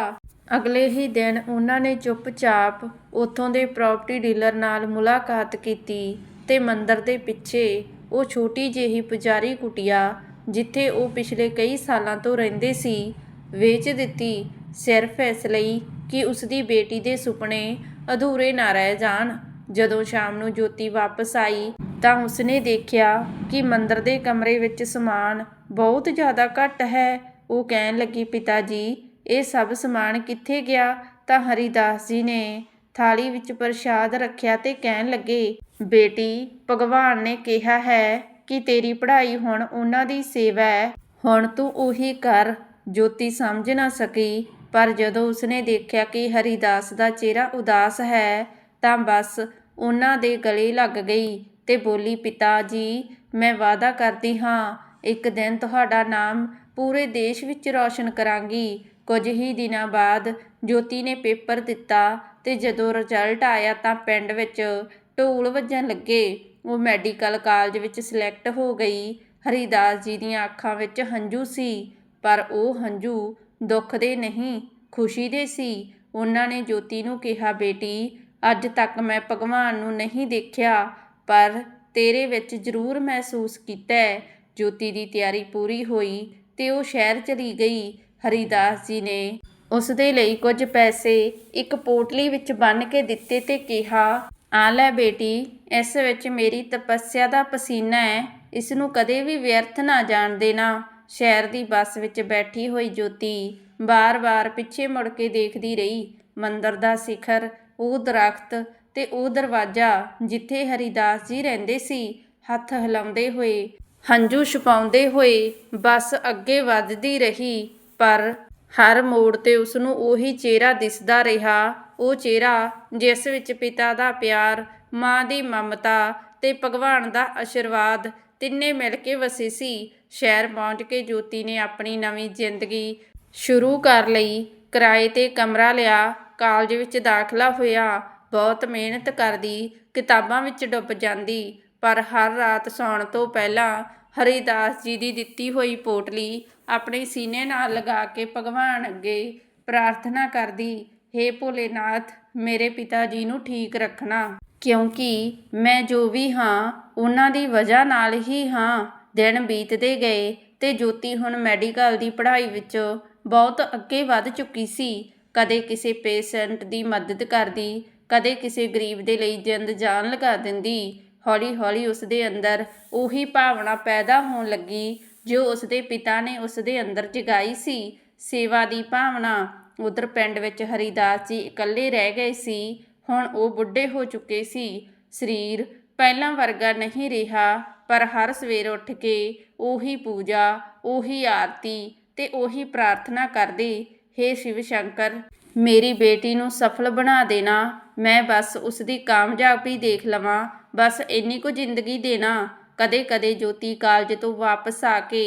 Speaker 1: ਅਗਲੇ ਹੀ ਦਿਨ ਉਹਨਾਂ ਨੇ ਚੁੱਪਚਾਪ ਉੱਥੋਂ ਦੇ ਪ੍ਰਾਪਰਟੀ ਡੀਲਰ ਨਾਲ ਮੁਲਾਕਾਤ ਕੀਤੀ ਤੇ ਮੰਦਰ ਦੇ ਪਿੱਛੇ ਉਹ ਛੋਟੀ ਜਿਹੀ ਪੁਜਾਰੀ ਕੁਟਿਆ, ਜਿੱਥੇ ਉਹ ਪਿਛਲੇ ਕਈ ਸਾਲਾਂ ਤੋਂ ਰਹਿੰਦੇ ਸੀ, ਵੇਚ ਦਿੱਤੀ ਸਿਰਫ ਇਸ ਲਈ ਕਿ ਉਸ ਦੀ ਬੇਟੀ ਦੇ ਸੁਪਨੇ ਅਧੂਰੇ ਨਾ ਰਹਿ ਜਾਣ। ਜਦੋਂ ਸ਼ਾਮ ਨੂੰ ਜੋਤੀ ਵਾਪਸ ਆਈ ਤਾਂ ਉਸਨੇ ਦੇਖਿਆ ਕਿ ਮੰਦਰ ਦੇ ਕਮਰੇ ਵਿੱਚ ਸਮਾਨ ਬਹੁਤ ਜ਼ਿਆਦਾ ਘੱਟ ਹੈ। ਉਹ ਕਹਿਣ ਲੱਗੀ ਪਿਤਾ ਜੀ ਇਹ ਸਭ ਸਮਾਨ ਕਿੱਥੇ ਗਿਆ? ਤਾਂ ਹਰੀਦਾਸ ਜੀ ਨੇ ਥਾਲੀ ਵਿੱਚ ਪ੍ਰਸ਼ਾਦ ਰੱਖਿਆ ਤੇ ਕਹਿਣ ਲੱਗੇ, ਬੇਟੀ, ਭਗਵਾਨ ਨੇ ਕਿਹਾ ਹੈ ਕਿ ਤੇਰੀ ਪੜ੍ਹਾਈ ਹੁਣ ਉਹਨਾਂ ਦੀ ਸੇਵਾ ਹੈ। ਹੁਣ ਤੂੰ ਉਹੀ ਕਰ। ਜੋਤੀ ਸਮਝ ਨਾ ਸਕੀ, ਪਰ ਜਦੋਂ ਉਸਨੇ ਦੇਖਿਆ ਕਿ ਹਰੀਦਾਸ ਦਾ ਚਿਹਰਾ ਉਦਾਸ ਹੈ ਤਾਂ ਬਸ ਉਹਨਾਂ ਦੇ ਗਲੇ ਲੱਗ ਗਈ ਅਤੇ ਬੋਲੀ, ਪਿਤਾ ਜੀ, ਮੈਂ ਵਾਅਦਾ ਕਰਦੀ ਹਾਂ, ਇੱਕ ਦਿਨ ਤੁਹਾਡਾ ਨਾਮ ਪੂਰੇ ਦੇਸ਼ ਵਿੱਚ ਰੌਸ਼ਨ ਕਰਾਂਗੀ। ਕੁਝ ਹੀ ਦਿਨਾਂ ਬਾਅਦ ਜੋਤੀ ਨੇ ਪੇਪਰ ਦਿੱਤਾ ਅਤੇ ਜਦੋਂ ਰਿਜ਼ਲਟ ਆਇਆ ਤਾਂ ਪਿੰਡ ਵਿੱਚ ਢੋਲ ਵੱਜਣ ਲੱਗੇ। ਉਹ ਮੈਡੀਕਲ ਕਾਲਜ ਵਿੱਚ ਸਿਲੈਕਟ ਹੋ ਗਈ। ਹਰੀਦਾਸ ਜੀ ਦੀਆਂ ਅੱਖਾਂ ਵਿੱਚ ਹੰਝੂ ਸੀ, ਪਰ ਉਹ ਹੰਝੂ ਦੁੱਖ ਦੇ ਨਹੀਂ, ਖੁਸ਼ੀ ਦੇ ਸੀ। ਉਹਨਾਂ ਨੇ ਜੋਤੀ ਨੂੰ ਕਿਹਾ, ਬੇਟੀ ਅੱਜ ਤੱਕ ਮੈਂ ਭਗਵਾਨ ਨੂੰ ਨਹੀਂ ਦੇਖਿਆ, ਪਰ ਤੇਰੇ ਵਿੱਚ ਜ਼ਰੂਰ ਮਹਿਸੂਸ ਕੀਤਾ ਜੋਤੀ ਦੀ ਤਿਆਰੀ ਪੂਰੀ ਹੋਈ ਤੇ ਉਹ ਸ਼ਹਿਰ ਚਲੀ ਗਈ। ਹਰੀਦਾਸ ਜੀ ਨੇ ਉਸ ਦੇ ਲਈ ਕੁਝ ਪੈਸੇ ਇੱਕ ਪੋਟਲੀ ਵਿੱਚ ਬੰਨ ਕੇ ਦਿੱਤੇ ਤੇ ਕਿਹਾ, ਆ ਲੈ ਬੇਟੀ, ਇਸ ਵਿੱਚ ਮੇਰੀ ਤਪੱਸਿਆ ਦਾ ਪਸੀਨਾ ਹੈ। ਇਸ ਨੂੰ ਕਦੇ ਵੀ ਵਿਅਰਥ ਨਾ ਜਾਣ ਦੇਣਾ। ਸ਼ਹਿਰ ਦੀ ਬੱਸ ਵਿੱਚ ਬੈਠੀ ਹੋਈ ਜੋਤੀ ਬਾਰ-ਬਾਰ ਪਿੱਛੇ ਮੁੜ ਕੇ ਦੇਖਦੀ ਰਹੀ। ਮੰਦਰ ਦਾ ਸਿਖਰ ਉਹ ਦਰਖਤ ਤੇ ਉਹ ਦਰਵਾਜ਼ਾ ਜਿੱਥੇ ਹਰੀਦਾਸ ਜੀ ਰਹਿੰਦੇ ਸੀ, ਹੱਥ ਹਿਲਾਉਂਦੇ ਹੋਏ, ਹੰਝੂ ਛੁਪਾਉਂਦੇ ਹੋਏ ਬੱਸ ਅੱਗੇ ਵੱਧਦੀ ਰਹੀ। ਪਰ ਹਰ ਮੋੜ ਤੇ ਉਸ ਨੂੰ ਉਹੀ ਚਿਹਰਾ ਦਿਸਦਾ ਰਿਹਾ। ਉਹ ਚਿਹਰਾ ਜਿਸ ਵਿੱਚ ਪਿਤਾ ਦਾ ਪਿਆਰ, ਮਾਂ ਦੀ ਮਮਤਾ ਤੇ ਭਗਵਾਨ ਦਾ ਆਸ਼ੀਰਵਾਦ ਤਿੰਨੇ ਮਿਲ ਕੇ ਵਸੇ ਸੀ ਸ਼ਹਿਰ ਪਹੁੰਚ ਕੇ ਜੋਤੀ ਨੇ ਆਪਣੀ ਨਵੀਂ ਜ਼ਿੰਦਗੀ ਸ਼ੁਰੂ ਕਰ ਲਈ। ਕਿਰਾਏ ਤੇ ਕਮਰਾ ਲਿਆ ਕਾਲਜ ਵਿੱਚ ਦਾਖਲਾ ਹੋਇਆ। ਬਹੁਤ ਮਿਹਨਤ ਕਰਦੀ, ਕਿਤਾਬਾਂ ਵਿੱਚ ਡੁੱਬ ਜਾਂਦੀ, ਪਰ ਹਰ ਰਾਤ ਸੌਣ ਤੋਂ ਪਹਿਲਾਂ ਹਰੀਦਾਸ ਜੀ ਦੀ ਦਿੱਤੀ ਹੋਈ ਪੋਟਲੀ ਆਪਣੇ ਸੀਨੇ ਨਾਲ ਲਗਾ ਕੇ ਭਗਵਾਨ ਅੱਗੇ ਪ੍ਰਾਰਥਨਾ ਕਰਦੀ हे ਭੋਲੇਨਾਥ, ਮੇਰੇ ਪਿਤਾ ਜੀ ਨੂੰ ਠੀਕ ਰੱਖਣਾ। ਕਿਉਂਕਿ ਮੈਂ ਜੋ ਵੀ ਹਾਂ, ਉਹਨਾਂ ਦੀ ਵਜ੍ਹਾ ਨਾਲ ਹੀ ਹਾਂ। ਦਿਨ ਬੀਤਦੇ ਗਏ ਤੇ ਜੋਤੀ ਹੁਣ ਮੈਡੀਕਲ ਦੀ ਪੜ੍ਹਾਈ ਵਿੱਚ ਬਹੁਤ ਅੱਗੇ ਵੱਧ ਚੁੱਕੀ ਸੀ। ਕਦੇ ਕਿਸੇ ਪੇਸ਼ੈਂਟ ਦੀ ਮਦਦ ਕਰਦੀ, ਕਦੇ ਕਿਸੇ ਗਰੀਬ ਦੇ ਲਈ ਜਿੰਦ ਜਾਨ ਲਗਾ ਦਿੰਦੀ। ਹੌਲੀ-ਹੌਲੀ ਉਸ ਦੇ ਅੰਦਰ ਉਹੀ ਭਾਵਨਾ ਪੈਦਾ ਹੋਣ ਲੱਗੀ, ਜੋ ਉਸ ਦੇ ਪਿਤਾ ਨੇ ਉਸ ਦੇ ਅੰਦਰ ਜਗਾਈ ਸੀ। ਸੇਵਾ ਦੀ ਭਾਵਨਾ ਉਧਰ ਪਿੰਡ ਵਿੱਚ ਹਰੀਦਾਸ ਜੀ ਇਕੱਲੇ ਰਹਿ ਗਏ ਸੀ, ਹੁਣ ਉਹ ਬੁੱਢੇ ਹੋ ਚੁੱਕੇ ਸੀ। ਸਰੀਰ ਪਹਿਲਾਂ ਵਰਗਾ ਨਹੀਂ ਰਿਹਾ, ਪਰ ਹਰ ਸਵੇਰ ਉੱਠ ਕੇ ਉਹੀ ਪੂਜਾ, ਉਹੀ ਆਰਤੀ ਤੇ ਉਹੀ ਪ੍ਰਾਰਥਨਾ ਕਰਦੇ हे ਸ਼ਿਵ ਸ਼ੰਕਰ, ਮੇਰੀ ਬੇਟੀ ਨੂੰ ਸਫਲ ਬਣਾ ਦੇਣਾ। ਮੈਂ ਬਸ ਉਸ ਦੀ ਕਾਮਯਾਬੀ ਦੇਖ ਲਵਾਂ। ਬਸ ਇੰਨੀ ਕੁ ਜ਼ਿੰਦਗੀ ਦੇਣਾ। ਕਦੇ-ਕਦੇ ਜੋਤੀ ਕਾਲਜ ਤੋਂ ਵਾਪਸ ਆ ਕੇ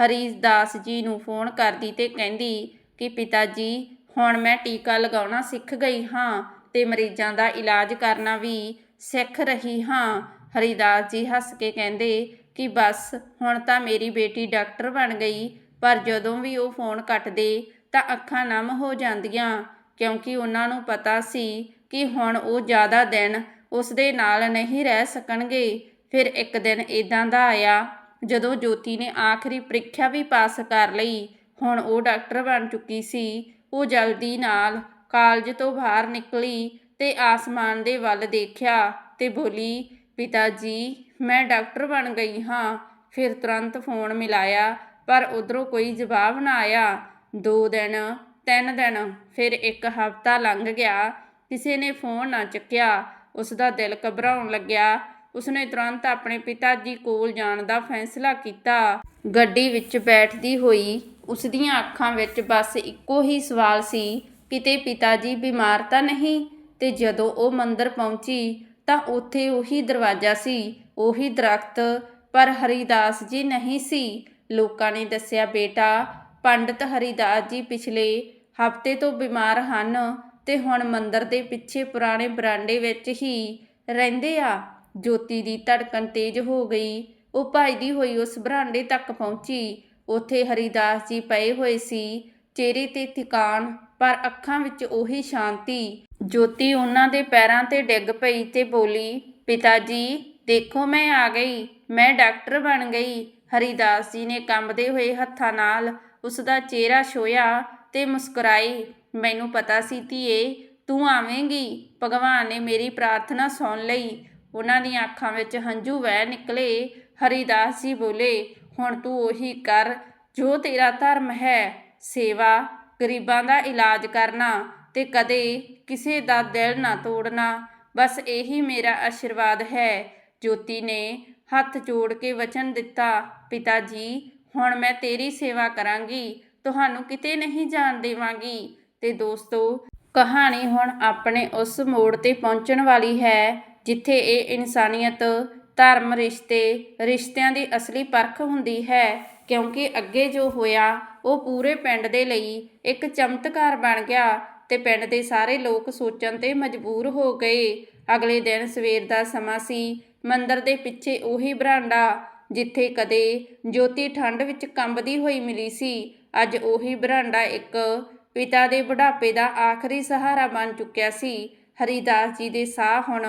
Speaker 1: ਹਰੀਦਾਸ ਜੀ ਨੂੰ ਫੋਨ ਕਰਦੀ ਤੇ ਕਹਿੰਦੀ ਕਿ ਪਿਤਾ ਜੀ ਹੁਣ ਮੈਂ ਟੀਕਾ ਲਗਾਉਣਾ ਸਿੱਖ ਗਈ ਹਾਂ ਤੇ ਮਰੀਜ਼ਾਂ ਦਾ ਇਲਾਜ ਕਰਨਾ ਵੀ ਸਿੱਖ ਰਹੀ ਹਾਂ। ਹਰੀਦਾਸ ਜੀ ਹੱਸ ਕੇ ਕਹਿੰਦੇ ਕਿ ਬਸ ਹੁਣ ਤਾਂ ਮੇਰੀ ਬੇਟੀ ਡਾਕਟਰ ਬਣ ਗਈ, ਪਰ ਜਦੋਂ ਵੀ ਉਹ ਫੋਨ ਕੱਟਦੇ ਤਾਂ ਅੱਖਾਂ ਨਮ ਹੋ ਜਾਂਦੀਆਂ, ਕਿਉਂਕਿ ਉਹਨਾਂ ਨੂੰ ਪਤਾ ਸੀ ਕਿ ਹੁਣ ਉਹ ਜ਼ਿਆਦਾ ਦਿਨ ਉਸ ਦੇ ਨਾਲ ਨਹੀਂ ਰਹਿ ਸਕਣਗੇ। ਫਿਰ ਇੱਕ ਦਿਨ ਇਦਾਂ ਦਾ ਆਇਆ, ਜਦੋਂ ਜੋਤੀ ਨੇ ਆਖਰੀ ਪ੍ਰੀਖਿਆ ਵੀ ਪਾਸ ਕਰ ਲਈ। ਹੁਣ ਉਹ ਡਾਕਟਰ ਬਣ ਚੁੱਕੀ ਸੀ। ਉਹ ਜਲਦੀ ਨਾਲ ਕਾਲਜ ਤੋਂ ਬਾਹਰ ਨਿਕਲੀ ਤੇ ਆਸਮਾਨ ਦੇ ਵੱਲ ਦੇਖਿਆ ਤੇ ਬੋਲੀ ਪਿਤਾ ਜੀ ਮੈਂ ਡਾਕਟਰ ਬਣ ਗਈ ਹਾਂ। ਫਿਰ ਤੁਰੰਤ ਫੋਨ ਮਿਲਾਇਆ, ਪਰ ਉਧਰੋਂ ਕੋਈ ਜਵਾਬ ਨਾ ਆਇਆ। ਦੋ ਦਿਨ, ਤਿੰਨ ਦਿਨ, ਫਿਰ ਇੱਕ ਹਫ਼ਤਾ ਲੰਘ ਗਿਆ। ਕਿਸੇ ਨੇ ਫੋਨ ਨਾ ਚੱਕਿਆ। ਉਸ ਦਾ ਦਿਲ ਘਬਰਾਉਣ ਲੱਗਿਆ। ਉਸਨੇ ਤੁਰੰਤ ਆਪਣੇ ਪਿਤਾ ਜੀ ਕੋਲ ਜਾਣ ਦਾ ਫੈਸਲਾ ਕੀਤਾ। ਗੱਡੀ ਵਿੱਚ ਬੈਠਦੀ ਹੋਈ ਉਸ ਦੀਆਂ ਅੱਖਾਂ ਵਿੱਚ ਬਸ ਇੱਕੋ ਹੀ ਸਵਾਲ ਸੀ, ਕਿਤੇ ਪਿਤਾ ਜੀ ਬਿਮਾਰ ਤਾਂ ਨਹੀਂ? ਤੇ ਜਦੋਂ ਉਹ ਮੰਦਰ ਪਹੁੰਚੀ, ਤਾਂ ਉੱਥੇ ਉਹੀ ਦਰਵਾਜ਼ਾ ਸੀ, ਉਹੀ ਦਰਖਤ, ਪਰ ਹਰੀਦਾਸ ਜੀ ਨਹੀਂ ਸੀ। ਲੋਕਾਂ ਨੇ ਦੱਸਿਆ, ਬੇਟਾ ਪੰਡਤ ਹਰੀਦਾਸ ਜੀ ਪਿਛਲੇ ਹਫ਼ਤੇ ਤੋਂ ਬਿਮਾਰ ਹਨ ਤੇ ਹੁਣ ਮੰਦਰ ਦੇ ਪਿੱਛੇ ਪੁਰਾਣੇ ਬਰਾਂਡੇ ਵਿੱਚ ਹੀ ਰਹਿੰਦੇ ਆ। ਜੋਤੀ ਦੀ ਧੜਕਣ ਤੇਜ਼ ਹੋ ਗਈ। ਉਹ ਭੱਜਦੀ ਹੋਈ ਉਸ ਬਰਾਂਡੇ ਤੱਕ ਪਹੁੰਚੀ। ਉੱਥੇ ਹਰੀਦਾਸ ਜੀ ਪਏ ਹੋਏ ਸੀ। ਚਿਹਰੇ ਤੇ ਥਕਾਨ, ਪਰ ਅੱਖਾਂ ਵਿੱਚ ਉਹੀ ਸ਼ਾਂਤੀ। ਜੋਤੀ ਉਹਨਾਂ ਦੇ ਪੈਰਾਂ ਤੇ ਡਿੱਗ ਪਈ ਤੇ ਬੋਲੀ, ਪਿਤਾ ਜੀ, ਦੇਖੋ ਮੈਂ ਆ ਗਈ। ਮੈਂ ਡਾਕਟਰ ਬਣ ਗਈ। ਹਰੀਦਾਸ ਜੀ ਨੇ ਕੰਬਦੇ ਹੋਏ ਹੱਥਾਂ ਨਾਲ ਉਸ ਦਾ ਚਿਹਰਾ ਛੋਇਆ ਤੇ ਮੁਸਕਰਾਏ ਮੈਨੂੰ ਪਤਾ ਸੀ ਧੀਏ, ਤੂੰ ਆਵੇਂਗੀ। ਭਗਵਾਨ ਨੇ ਮੇਰੀ ਪ੍ਰਾਰਥਨਾ ਸੁਣ ਲਈ। ਉਹਨਾਂ ਦੀਆਂ ਅੱਖਾਂ ਵਿੱਚ ਹੰਝੂ ਵਹਿ ਨਿਕਲੇ। ਹਰੀਦਾਸ ਜੀ ਬੋਲੇ, ਹੁਣ ਤੂੰ ਉਹੀ ਕਰ ਜੋ ਤੇਰਾ ਧਰਮ ਹੈ। ਸੇਵਾ, ਗਰੀਬਾਂ ਦਾ ਇਲਾਜ ਕਰਨਾ ਤੇ ਕਦੇ ਕਿਸੇ ਦਾ ਦਿਲ ਨਾ ਤੋੜਨਾ। ਬਸ ਇਹੀ ਮੇਰਾ ਆਸ਼ੀਰਵਾਦ ਹੈ। ਜੋਤੀ ਨੇ ਹੱਥ ਜੋੜ ਕੇ ਵਚਨ ਦਿੱਤਾ, ਪਿਤਾ ਜੀ ਹੁਣ ਮੈਂ ਤੇਰੀ ਸੇਵਾ ਕਰਾਂਗੀ, ਤੁਹਾਨੂੰ ਕਿਤੇ ਨਹੀਂ ਜਾਣ ਦੇਵਾਂਗੀ। ਤੇ ਦੋਸਤੋ, ਕਹਾਣੀ ਹੁਣ ਆਪਣੇ ਉਸ ਮੋੜ ਤੇ ਪਹੁੰਚਣ ਵਾਲੀ ਹੈ, ਜਿੱਥੇ ਇਹ ਇਨਸਾਨੀਅਤ, ਧਰਮ, ਰਿਸ਼ਤੇ, ਰਿਸ਼ਤਿਆਂ ਦੀ ਅਸਲੀ ਪਰਖ ਹੁੰਦੀ ਹੈ। ਕਿਉਂਕਿ ਅੱਗੇ ਜੋ ਹੋਇਆ, ਉਹ ਪੂਰੇ ਪਿੰਡ ਦੇ ਲਈ ਇੱਕ ਚਮਤਕਾਰ ਬਣ ਗਿਆ ਤੇ ਪਿੰਡ ਦੇ ਸਾਰੇ ਲੋਕ ਸੋਚਣ ਤੇ ਮਜਬੂਰ ਹੋ ਗਏ। ਅਗਲੇ ਦਿਨ ਸਵੇਰ ਦਾ ਸਮਾਂ ਸੀ, ਮੰਦਰ ਦੇ ਪਿੱਛੇ ਉਹੀ ਬਰਾਂਡਾ ਜਿੱਥੇ ਕਦੇ ਜੋਤੀ ਠੰਡ ਵਿੱਚ ਕੰਬਦੀ ਹੋਈ ਮਿਲੀ ਸੀ, ਅੱਜ ਉਹੀ ਬਰਾਂਡਾ ਇੱਕ ਪਿਤਾ ਦੇ ਬੁਢਾਪੇ ਦਾ ਆਖਰੀ ਸਹਾਰਾ ਬਣ ਚੁੱਕਿਆ ਸੀ। ਹਰੀਦਾਸ ਜੀ ਦੇ ਸਾਹ ਹੁਣ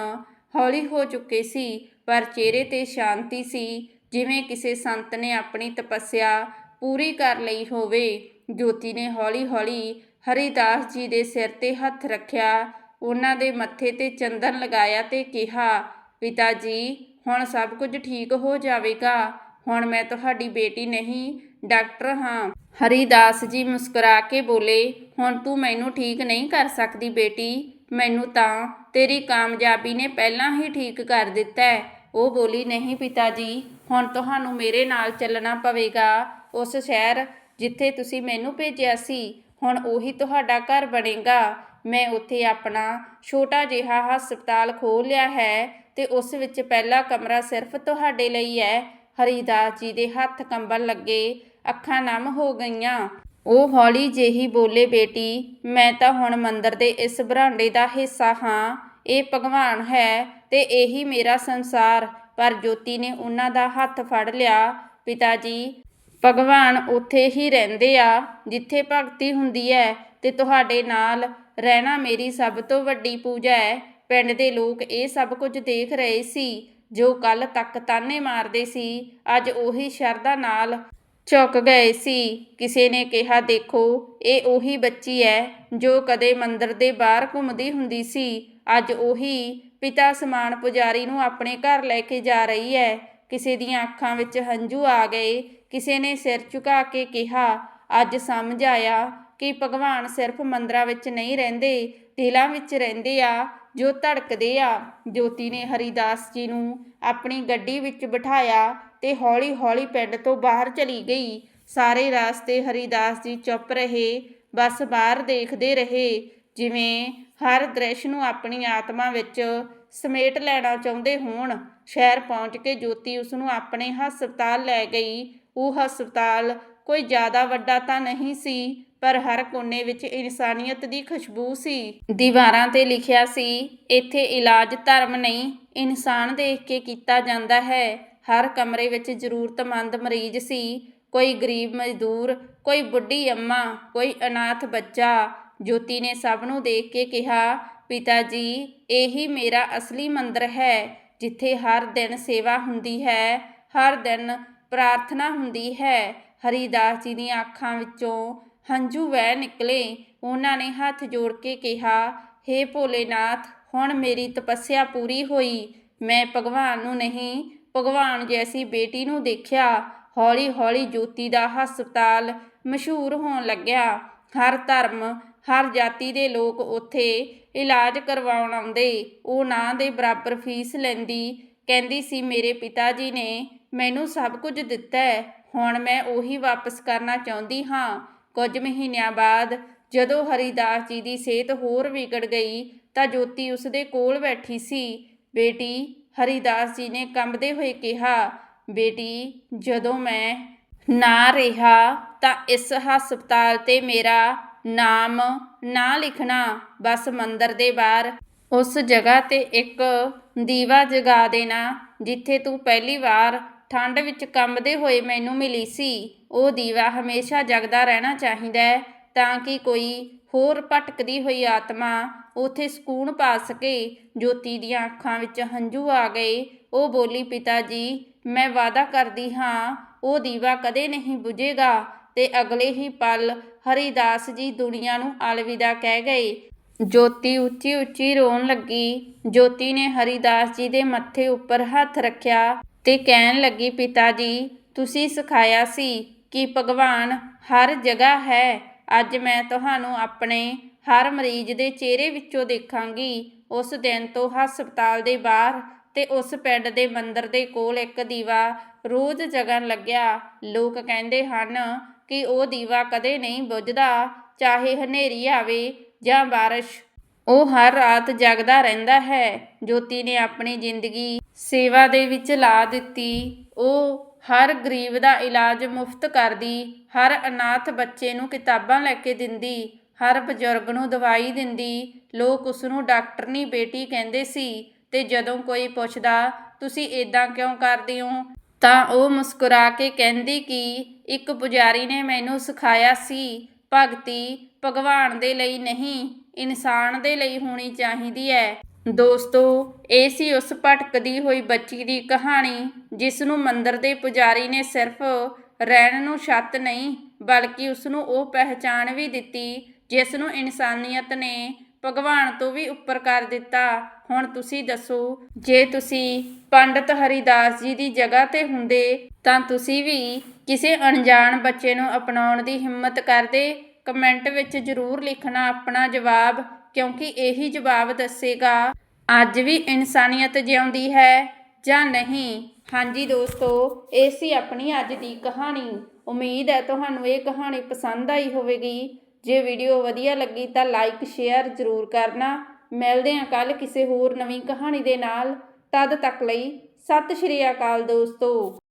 Speaker 1: ਹੌਲੀ ਹੋ ਚੁੱਕੇ ਸੀ, ਪਰ ਚਿਹਰੇ ਤੇ ਸ਼ਾਂਤੀ ਸੀ, ਜਿਵੇਂ ਕਿਸੇ ਸੰਤ ਨੇ ਆਪਣੀ ਤਪੱਸਿਆ ਪੂਰੀ ਕਰ ਲਈ ਹੋਵੇ। ਜੋਤੀ ਨੇ ਹੌਲੀ-ਹੌਲੀ ਹਰੀਦਾਸ ਜੀ ਦੇ ਸਿਰ ਤੇ ਹੱਥ ਰੱਖਿਆ, ਉਹਨਾਂ ਦੇ ਮੱਥੇ ਤੇ ਚੰਦਨ ਲਗਾਇਆ ਤੇ ਕਿਹਾ, ਪਿਤਾ ਜੀ ਹੁਣ ਸਭ ਕੁਝ ਠੀਕ ਹੋ ਜਾਵੇਗਾ। ਹੁਣ ਮੈਂ ਤੁਹਾਡੀ ਬੇਟੀ ਨਹੀਂ, ਡਾਕਟਰ ਹਾਂ। ਹਰੀਦਾਸ ਜੀ ਮੁਸਕਰਾ ਕੇ ਬੋਲੇ, ਹੁਣ ਤੂੰ ਮੈਨੂੰ ਠੀਕ ਨਹੀਂ ਕਰ ਸਕਦੀ ਬੇਟੀ। ਮੈਨੂੰ ਤਾਂ ਤੇਰੀ ਕਾਮਯਾਬੀ ਨੇ ਪਹਿਲਾਂ ਹੀ ਠੀਕ ਕਰ ਦਿੱਤਾ ਹੈ। ਉਹ ਬੋਲੀ, ਨਹੀਂ ਪਿਤਾ ਜੀ ਹੁਣ ਤੁਹਾਨੂੰ ਮੇਰੇ ਨਾਲ ਚੱਲਣਾ ਪਵੇਗਾ। ਉਸ ਸ਼ਹਿਰ ਜਿੱਥੇ ਤੁਸੀਂ ਮੈਨੂੰ ਭੇਜਿਆ ਸੀ, ਹੁਣ ਉਹੀ ਤੁਹਾਡਾ ਘਰ ਬਣੇਗਾ। ਮੈਂ ਉੱਥੇ ਆਪਣਾ ਛੋਟਾ ਜਿਹਾ ਹਸਪਤਾਲ ਖੋਲ੍ਹ ਲਿਆ ਹੈ। ਤੇ ਉਸ ਵਿੱਚ ਪਹਿਲਾ ਕਮਰਾ ਸਿਰਫ ਤੁਹਾਡੇ ਲਈ ਹੈ। ਹਰੀਦਾਸ ਜੀ ਦੇ ਹੱਥ ਕੰਬਣ ਲੱਗੇ, ਅੱਖਾਂ ਨਮ ਹੋ ਗਈਆਂ। ਉਹ ਹੌਲੀ ਜਿਹੀ ਬੋਲੇ, ਬੇਟੀ, ਮੈਂ ਤਾਂ ਹੁਣ ਮੰਦਰ ਦੇ ਇਸ ਬਰਾਂਡੇ ਦਾ ਹਿੱਸਾ ਹਾਂ। ਇਹ ਭਗਵਾਨ ਹੈ ਤੇ ਇਹੀ ਮੇਰਾ ਸੰਸਾਰ। ਪਰ ਜੋਤੀ ਨੇ ਉਹਨਾਂ ਦਾ ਹੱਥ ਫੜ ਲਿਆ। ਪਿਤਾ ਜੀ, ਭਗਵਾਨ ਉੱਥੇ ਹੀ ਰਹਿੰਦੇ ਆ, ਜਿੱਥੇ ਭਗਤੀ ਹੁੰਦੀ ਹੈ ਤੇ ਤੁਹਾਡੇ ਨਾਲ ਰਹਿਣਾ ਮੇਰੀ ਸਭ ਤੋਂ ਵੱਡੀ ਪੂਜਾ ਹੈ। ਪਿੰਡ ਦੇ ਲੋਕ ਇਹ ਸਭ ਕੁਝ ਦੇਖ ਰਹੇ ਸੀ। ਜੋ ਕੱਲ ਤੱਕ ਤਾਨੇ ਮਾਰਦੇ ਸੀ, ਅੱਜ ਉਹੀ ਸ਼ਰਧਾ ਨਾਲ ਝੁਕ ਗਏ ਸੀ। ਕਿਸੇ ਨੇ ਕਿਹਾ, ਦੇਖੋ, ਇਹ ਉਹੀ ਬੱਚੀ ਹੈ ਜੋ ਕਦੇ ਮੰਦਰ ਦੇ ਬਾਹਰ ਘੁੰਮਦੀ ਹੁੰਦੀ ਸੀ। ਅੱਜ ਉਹੀ ਪਿਤਾ ਸਮਾਨ ਪੁਜਾਰੀ ਨੂੰ ਆਪਣੇ ਘਰ ਲੈ ਕੇ ਜਾ ਰਹੀ ਹੈ ਕਿਸੇ ਦੀਆਂ ਅੱਖਾਂ ਵਿੱਚ ਹੰਝੂ ਆ ਗਏ। ਕਿਸੇ ਨੇ ਸਿਰ ਝੁਕਾ ਕੇ ਕਿਹਾ, ਅੱਜ ਸਮਝ ਆਇਆ ਕਿ ਭਗਵਾਨ ਸਿਰਫ ਮੰਦਰਾਂ ਵਿੱਚ ਨਹੀਂ ਰਹਿੰਦੇ, ਦਿਲਾਂ ਵਿੱਚ ਰਹਿੰਦੇ ਆ ਜੋ ਧੜਕਦੇ ਆ। ਜੋਤੀ ਨੇ ਹਰੀਦਾਸ ਜੀ ਨੂੰ ਆਪਣੀ ਗੱਡੀ ਵਿੱਚ ਬਿਠਾਇਆ ਤੇ ਹੌਲੀ-ਹੌਲੀ ਪਿੰਡ ਤੋਂ ਬਾਹਰ ਚਲੀ ਗਈ। ਸਾਰੇ ਰਾਸਤੇ ਹਰੀਦਾਸ ਜੀ ਚੁੱਪ ਰਹੇ, ਬਸ ਬਾਹਰ ਦੇਖਦੇ ਰਹੇ, ਜਿਵੇਂ ਹਰ ਦ੍ਰਿਸ਼ ਨੂੰ ਆਪਣੀ ਆਤਮਾ ਵਿੱਚ ਸਮੇਟ ਲੈਣਾ ਚਾਹੁੰਦੇ ਹੋਣ। ਸ਼ਹਿਰ ਪਹੁੰਚ ਕੇ ਜੋਤੀ ਉਸ ਨੂੰ ਆਪਣੇ ਹਸਪਤਾਲ ਲੈ ਗਈ। ਉਹ ਹਸਪਤਾਲ ਕੋਈ ਜ਼ਿਆਦਾ ਵੱਡਾ ਤਾਂ ਨਹੀਂ ਸੀ ਪਰ ਹਰ ਕੋਨੇ ਵਿੱਚ ਇਨਸਾਨੀਅਤ ਦੀ ਖੁਸ਼ਬੂ ਸੀ। ਦੀਵਾਰਾਂ ਤੇ ਲਿਖਿਆ ਸੀ, ਇੱਥੇ ਇਲਾਜ ਧਰਮ ਨਹੀਂ, ਇਨਸਾਨ ਦੇਖ ਕੇ ਕੀਤਾ ਜਾਂਦਾ ਹੈ। ਹਰ ਕਮਰੇ ਵਿੱਚ ਜ਼ਰੂਰਤਮੰਦ ਮਰੀਜ਼ ਸੀ। ਕੋਈ ਗਰੀਬ ਮਜ਼ਦੂਰ, ਕੋਈ ਬੁੱਢੀ ਅੰਮਾ, ਕੋਈ ਅਨਾਥ ਬੱਚਾ। ਜੋਤੀ ਨੇ ਸਭ ਨੂੰ ਦੇਖ ਕੇ ਕਿਹਾ, ਪਿਤਾ ਜੀ, ਇਹੀ ਮੇਰਾ ਅਸਲੀ ਮੰਦਰ ਹੈ, ਜਿੱਥੇ ਹਰ ਦਿਨ ਸੇਵਾ ਹੁੰਦੀ ਹੈ। ਹਰ ਦਿਨ ਪ੍ਰਾਰਥਨਾ ਹੁੰਦੀ ਹੈ। ਹਰੀਦਾਸ ਜੀ ਦੀਆਂ ਅੱਖਾਂ ਵਿੱਚੋਂ ਹੰਝੂ ਵਹਿ ਨਿਕਲੇ। ਉਹਨਾਂ ਨੇ ਹੱਥ ਜੋੜ ਕੇ ਕਿਹਾ हे ਭੋਲੇਨਾਥ, ਹੁਣ ਮੇਰੀ ਤਪੱਸਿਆ ਪੂਰੀ ਹੋਈ। ਮੈਂ ਭਗਵਾਨ ਨੂੰ ਨਹੀਂ, ਭਗਵਾਨ ਜੈਸੀ ਬੇਟੀ ਨੂੰ ਦੇਖਿਆ। ਹੌਲੀ-ਹੌਲੀ ਜੋਤੀ ਦਾ ਹਸਪਤਾਲ ਮਸ਼ਹੂਰ ਹੋਣ ਲੱਗਿਆ। ਹਰ ਧਰਮ, ਹਰ ਜਾਤੀ ਦੇ ਲੋਕ ਉੱਥੇ ਇਲਾਜ ਕਰਵਾਉਣ ਆਉਂਦੇ। ਉਹ ਨਾ ਦੇ ਬਰਾਬਰ ਫੀਸ ਲੈਂਦੀ। ਕਹਿੰਦੀ ਸੀ, ਮੇਰੇ ਪਿਤਾ ਜੀ ਨੇ ਮੈਨੂੰ ਸਭ ਕੁਝ ਦਿੱਤਾ ਹੁਣ ਮੈਂ ਉਹੀ ਵਾਪਸ ਕਰਨਾ ਚਾਹੁੰਦੀ ਹਾਂ। ਕੁਝ ਮਹੀਨਿਆਂ ਬਾਅਦ ਜਦੋਂ ਹਰੀਦਾਸ ਜੀ ਦੀ ਸਿਹਤ ਹੋਰ ਵਿਗੜ ਗਈ ਤਾਂ ਜੋਤੀ ਉਸ ਦੇ ਕੋਲ ਬੈਠੀ ਸੀ। ਬੇਟੀ, ਹਰੀਦਾਸ ਜੀ ਨੇ ਕੰਬਦੇ ਹੋਏ ਕਿਹਾ, ਬੇਟੀ, ਜਦੋਂ ਮੈਂ ਨਾ ਰਿਹਾ ਤਾਂ ਇਸ ਹਸਪਤਾਲ ਤੇ ਮੇਰਾ ਨਾਮ ਨਾ ਲਿਖਣਾ। ਬਸ ਮੰਦਰ ਦੇ ਬਾਹਰ ਉਸ ਜਗ੍ਹਾ ਤੇ ਇੱਕ ਦੀਵਾ ਜਗਾ ਦੇਣਾ, ਜਿੱਥੇ ਤੂੰ ਪਹਿਲੀ ਵਾਰ ਠੰਡ ਵਿੱਚ ਕੰਬਦੇ ਹੋਏ ਮੈਨੂੰ ਮਿਲੀ ਸੀ। ਉਹ ਦੀਵਾ ਹਮੇਸ਼ਾ ਜਗਦਾ ਰਹਿਣਾ ਚਾਹੀਦਾ ਹੈ ਤਾਂ ਕਿ ਕੋਈ ਹੋਰ ਭਟਕਦੀ ਹੋਈ ਆਤਮਾ ਉਥੇ ਸਕੂਨ ਪਾ ਸਕੇ। ਜੋਤੀ ਦੀਆਂ ਅੱਖਾਂ ਵਿੱਚ ਹੰਝੂ ਆ ਗਏ। ਉਹ ਬੋਲੀ, ਪਿਤਾ ਜੀ, ਮੈਂ ਵਾਅਦਾ ਕਰਦੀ ਹਾਂ, ਉਹ ਦੀਵਾ ਕਦੇ ਨਹੀਂ ਬੁਝੇਗਾ। ਤੇ ਅਗਲੇ ਹੀ ਪਲ ਹਰੀਦਾਸ ਜੀ ਦੁਨੀਆ ਨੂੰ ਅਲਵਿਦਾ ਕਹਿ ਗਏ। ਜੋਤੀ ਉੱਚੀ ਉੱਚੀ ਰੋਣ ਲੱਗੀ। ਜੋਤੀ ਨੇ ਹਰੀਦਾਸ ਜੀ ਦੇ ਮੱਥੇ ਉੱਪਰ ਹੱਥ ਰੱਖਿਆ ਤੇ ਕਹਿਣ ਲੱਗੀ, ਪਿਤਾ ਜੀ, ਤੁਸੀਂ ਸਿਖਾਇਆ ਸੀ ਕਿ ਭਗਵਾਨ ਹਰ ਜਗ੍ਹਾ ਹੈ। ਅੱਜ ਮੈਂ ਤੁਹਾਨੂੰ ਆਪਣੇ ਹਰ ਮਰੀਜ਼ ਦੇ ਚਿਹਰੇ ਵਿੱਚੋਂ ਦੇਖਾਂਗੀ। ਉਸ ਦਿਨ ਤੋਂ ਹਸਪਤਾਲ ਦੇ ਬਾਹਰ ਤੇ ਉਸ ਪਿੰਡ ਦੇ ਮੰਦਰ ਦੇ ਕੋਲ ਇੱਕ ਦੀਵਾ ਰੋਜ਼ ਜਗਣ ਲੱਗਿਆ। ਲੋਕ ਕਹਿੰਦੇ ਹਨ ਕਿ ਉਹ ਦੀਵਾ ਕਦੇ ਨਹੀਂ ਬੁੱਝਦਾ, ਚਾਹੇ ਹਨੇਰੀ ਆਵੇ ਜਾਂ ਬਾਰਿਸ਼। ਉਹ ਹਰ ਰਾਤ ਜਗਦਾ ਰਹਿੰਦਾ ਹੈ। ਜੋਤੀ ਨੇ ਆਪਣੀ ਜ਼ਿੰਦਗੀ ਸੇਵਾ ਦੇ ਵਿੱਚ ਲਾ ਦਿੱਤੀ। ਉਹ ਹਰ ਗਰੀਬ ਦਾ ਇਲਾਜ ਮੁਫਤ ਕਰਦੀ, ਹਰ ਅਨਾਥ ਬੱਚੇ ਨੂੰ ਕਿਤਾਬਾਂ ਲੈ ਕੇ ਦਿੰਦੀ, ਹਰ ਬਜ਼ੁਰਗ ਨੂੰ ਦਵਾਈ ਦਿੰਦੀ। ਲੋਕ ਉਸ ਨੂੰ ਡਾਕਟਰਨੀ ਬੇਟੀ ਕਹਿੰਦੇ ਸੀ ਤੇ ਜਦੋਂ ਕੋਈ ਪੁੱਛਦਾ, ਤੁਸੀਂ ਇਦਾਂ ਕਿਉਂ ਕਰਦੇ ਹੋ? ਤਾਂ ਉਹ ਮੁਸਕਰਾ ਕੇ ਕਹਿੰਦੀ ਕਿ ਇੱਕ ਪੁਜਾਰੀ ਨੇ ਮੈਨੂੰ ਸਿਖਾਇਆ ਸੀ, ਭਗਤੀ ਭਗਵਾਨ ਦੇ ਲਈ ਨਹੀਂ, ਇਨਸਾਨ ਦੇ ਲਈ ਹੋਣੀ ਚਾਹੀਦੀ ਹੈ। ਦੋਸਤੋ, ਇਹ ਸੀ ਉਸ ਭਟਕਦੀ ਹੋਈ ਬੱਚੀ ਦੀ ਕਹਾਣੀ, ਜਿਸ ਨੂੰ ਮੰਦਰ ਦੇ ਪੁਜਾਰੀ ਨੇ ਸਿਰਫ ਰਹਿਣ ਨੂੰ ਛੱਤ ਨਹੀਂ, ਬਲਕਿ ਉਸ ਨੂੰ ਉਹ ਪਹਿਚਾਣ ਵੀ ਦਿੱਤੀ, ਜਿਸ ਨੂੰ ਇਨਸਾਨੀਅਤ ਨੇ ਭਗਵਾਨ ਤੋਂ ਵੀ ਉੱਪਰ ਕਰ ਦਿੱਤਾ। ਹੁਣ ਤੁਸੀਂ ਦੱਸੋ, ਜੇ ਤੁਸੀਂ ਪੰਡਤ ਹਰੀਦਾਸ ਜੀ ਦੀ ਜਗ੍ਹਾ ਤੇ ਹੁੰਦੇ, ਤਾਂ ਤੁਸੀਂ ਵੀ ਕਿਸੇ ਅਣਜਾਣ ਬੱਚੇ ਨੂੰ ਅਪਣਾਉਣ ਦੀ ਹਿੰਮਤ ਕਰਦੇ? ਕਮੈਂਟ ਵਿੱਚ ਜ਼ਰੂਰ ਲਿਖਣਾ ਆਪਣਾ ਜਵਾਬ। ਕਿਉਂਕਿ ਇਹੀ ਜਵਾਬ ਦੱਸੇਗਾ, ਅੱਜ ਵੀ ਇਨਸਾਨੀਅਤ ਜਿਉਂਦੀ ਹੈ ਜਾਂ ਨਹੀਂ? ਹਾਂਜੀ ਦੋਸਤੋ, ਇਹ ਸੀ ਆਪਣੀ ਅੱਜ ਦੀ ਕਹਾਣੀ। ਉਮੀਦ ਹੈ ਤੁਹਾਨੂੰ ਇਹ ਕਹਾਣੀ ਪਸੰਦ ਆਈ ਹੋਵੇਗੀ। ਜੇ ਵੀਡੀਓ ਵਧੀਆ ਲੱਗੀ ਤਾਂ ਲਾਈਕ, ਸ਼ੇਅਰ ਜ਼ਰੂਰ ਕਰਨਾ। ਮਿਲਦੇ ਹਾਂ ਕੱਲ ਕਿਸੇ ਹੋਰ ਨਵੀਂ ਕਹਾਣੀ ਦੇ ਨਾਲ। ਤਦ ਤੱਕ ਲਈ ਸਤਿ ਸ਼੍ਰੀ ਅਕਾਲ ਦੋਸਤੋ।